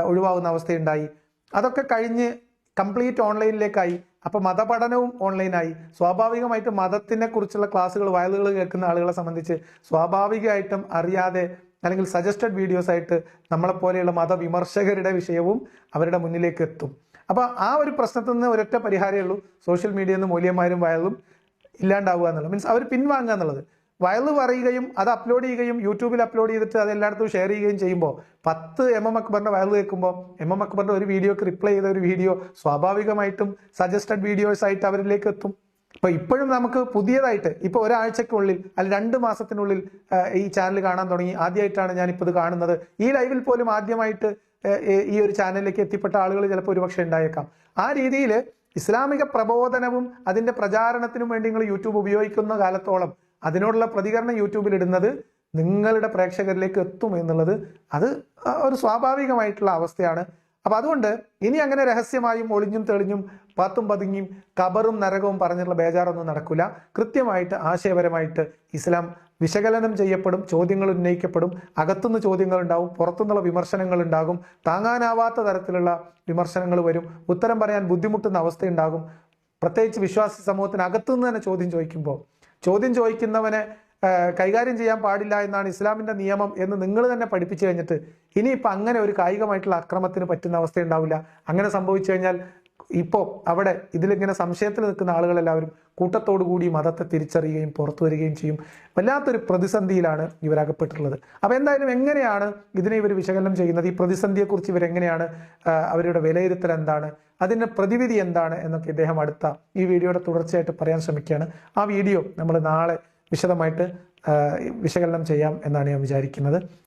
ഒഴിവാകുന്ന അവസ്ഥയുണ്ടായി. അതൊക്കെ കഴിഞ്ഞ് കംപ്ലീറ്റ് ഓൺലൈനിലേക്കായി. അപ്പോൾ മതപഠനവും ഓൺലൈനായി. സ്വാഭാവികമായിട്ട് മതത്തിനെ കുറിച്ചുള്ള ക്ലാസ്സുകൾ വയലുകൾ കേൾക്കുന്ന ആളുകളെ സംബന്ധിച്ച് സ്വാഭാവികമായിട്ടും അറിയാതെ അല്ലെങ്കിൽ സജസ്റ്റഡ് വീഡിയോസ് ആയിട്ട് നമ്മളെപ്പോലെയുള്ള മതവിമർശകരുടെ വിഷയവും അവരുടെ മുന്നിലേക്ക് എത്തും. അപ്പൊ ആ ഒരു പ്രശ്നത്തിൽ നിന്ന് ഒരൊറ്റ പരിഹാരമേ ഉള്ളൂ. സോഷ്യൽ മീഡിയയിൽ നിന്ന് മൂല്യന്മാരും വയലും ഇല്ലാണ്ടാവുക എന്നുള്ളത്. മീൻസ് അവർ പിൻവാങ്ങുക എന്നുള്ളത്. വയൽ പറയുകയും അത് അപ്ലോഡ് ചെയ്യുകയും യൂട്യൂബിൽ അപ്ലോഡ് ചെയ്തിട്ട് അത് എല്ലായിടത്തും ഷെയർ ചെയ്യുകയും ചെയ്യുമ്പോൾ പത്ത് എം എം അക്ബറിന്റെ വയൽ കേൾക്കുമ്പോൾ എം എം അക്ബറിന്റെ ഒരു വീഡിയോക്ക് റിപ്ലൈ ചെയ്ത ഒരു വീഡിയോ സ്വാഭാവികമായിട്ടും സജസ്റ്റഡ് വീഡിയോസ് ആയിട്ട് അവരിലേക്ക് എത്തും. ഇപ്പോൾ ഇപ്പോഴും നമുക്ക് പുതിയതായിട്ട് ഇപ്പൊ ഒരാഴ്ചക്കുള്ളിൽ അല്ലെങ്കിൽ രണ്ട് മാസത്തിനുള്ളിൽ ഈ ചാനൽ കാണാൻ തുടങ്ങി. ആദ്യമായിട്ടാണ് ഞാൻ ഇപ്പോൾ ഇത് കാണുന്നത്. ഈ ലൈവിൽ പോലും ആദ്യമായിട്ട് ഈ- ഒരു ചാനലിലേക്ക് എത്തിപ്പെട്ട ആളുകൾ ചിലപ്പോൾ ഒരുപക്ഷെ ഉണ്ടായേക്കാം. ആ രീതിയിൽ ഇസ്ലാമിക പ്രബോധനവും അതിന്റെ പ്രചാരണത്തിനും വേണ്ടി നിങ്ങൾ യൂട്യൂബ് ഉപയോഗിക്കുന്ന കാലത്തോളം അതിനോടുള്ള പ്രതികരണം യൂട്യൂബിൽ ഇടുന്നത് നിങ്ങളുടെ പ്രേക്ഷകരിലേക്ക് എത്തും എന്നുള്ളത് അത് ഒരു സ്വാഭാവികമായിട്ടുള്ള അവസ്ഥയാണ്. അപ്പൊ അതുകൊണ്ട് ഇനി അങ്ങനെ രഹസ്യമായും ഒളിഞ്ഞും തെളിഞ്ഞും പാത്തും പതുങ്ങിയും കബറും നരകവും പറഞ്ഞിട്ടുള്ള ബേജാറൊന്നും നടക്കില്ല കൃത്യമായിട്ട് ആശയപരമായിട്ട് ഇസ്ലാം വിശകലനം ചെയ്യപ്പെടും ചോദ്യങ്ങൾ ഉന്നയിക്കപ്പെടും അകത്തുനിന്ന് ചോദ്യങ്ങൾ ഉണ്ടാവും പുറത്തുനിന്നുള്ള വിമർശനങ്ങൾ ഉണ്ടാകും താങ്ങാനാവാത്ത തരത്തിലുള്ള വിമർശനങ്ങൾ വരും ഉത്തരം പറയാൻ ബുദ്ധിമുട്ടുന്ന അവസ്ഥയുണ്ടാകും. പ്രത്യേകിച്ച് വിശ്വാസി സമൂഹത്തിന് അകത്തുനിന്ന് തന്നെ ചോദ്യം ചോദിക്കുമ്പോൾ ചോദ്യം ചോദിക്കുന്നവനെ കൈകാര്യം ചെയ്യാൻ പാടില്ല എന്നാണ് ഇസ്ലാമിന്റെ നിയമം എന്ന് നിങ്ങൾ തന്നെ പഠിപ്പിച്ചു കഴിഞ്ഞിട്ട് ഇനിയിപ്പോൾ അങ്ങനെ ഒരു കായികമായിട്ടുള്ള അക്രമത്തിന് പറ്റുന്ന അവസ്ഥ ഉണ്ടാവില്ല. അങ്ങനെ സംഭവിച്ചു കഴിഞ്ഞാൽ ഇപ്പോൾ അവിടെ ഇതിലിങ്ങനെ സംശയത്തിൽ നിൽക്കുന്ന ആളുകളെല്ലാവരും കൂട്ടത്തോടു കൂടി മതത്തെ തിരിച്ചറിയുകയും പുറത്തു വരികയും ചെയ്യും. വല്ലാത്തൊരു പ്രതിസന്ധിയിലാണ് ഇവരകപ്പെട്ടിട്ടുള്ളത്. അപ്പോൾ എന്തായാലും എങ്ങനെയാണ് ഇതിനെ ഇവർ വിശകലനം ചെയ്യുന്നത്? ഈ പ്രതിസന്ധിയെക്കുറിച്ച് ഇവരെങ്ങനെയാണ് അവരുടെ വിലയിരുത്തൽ എന്താണ്? അതിന്റെ പ്രതിവിധി എന്താണ് എന്നൊക്കെ ഇദ്ദേഹം അടുത്ത ഈ വീഡിയോയുടെ തുടർച്ചയായിട്ട് പറയാൻ ശ്രമിക്കുകയാണ്. ആ വീഡിയോ നമ്മൾ നാളെ വിശദമായിട്ട് വിശകലനം ചെയ്യാം എന്നാണ് ഞാൻ വിചാരിക്കുന്നത്.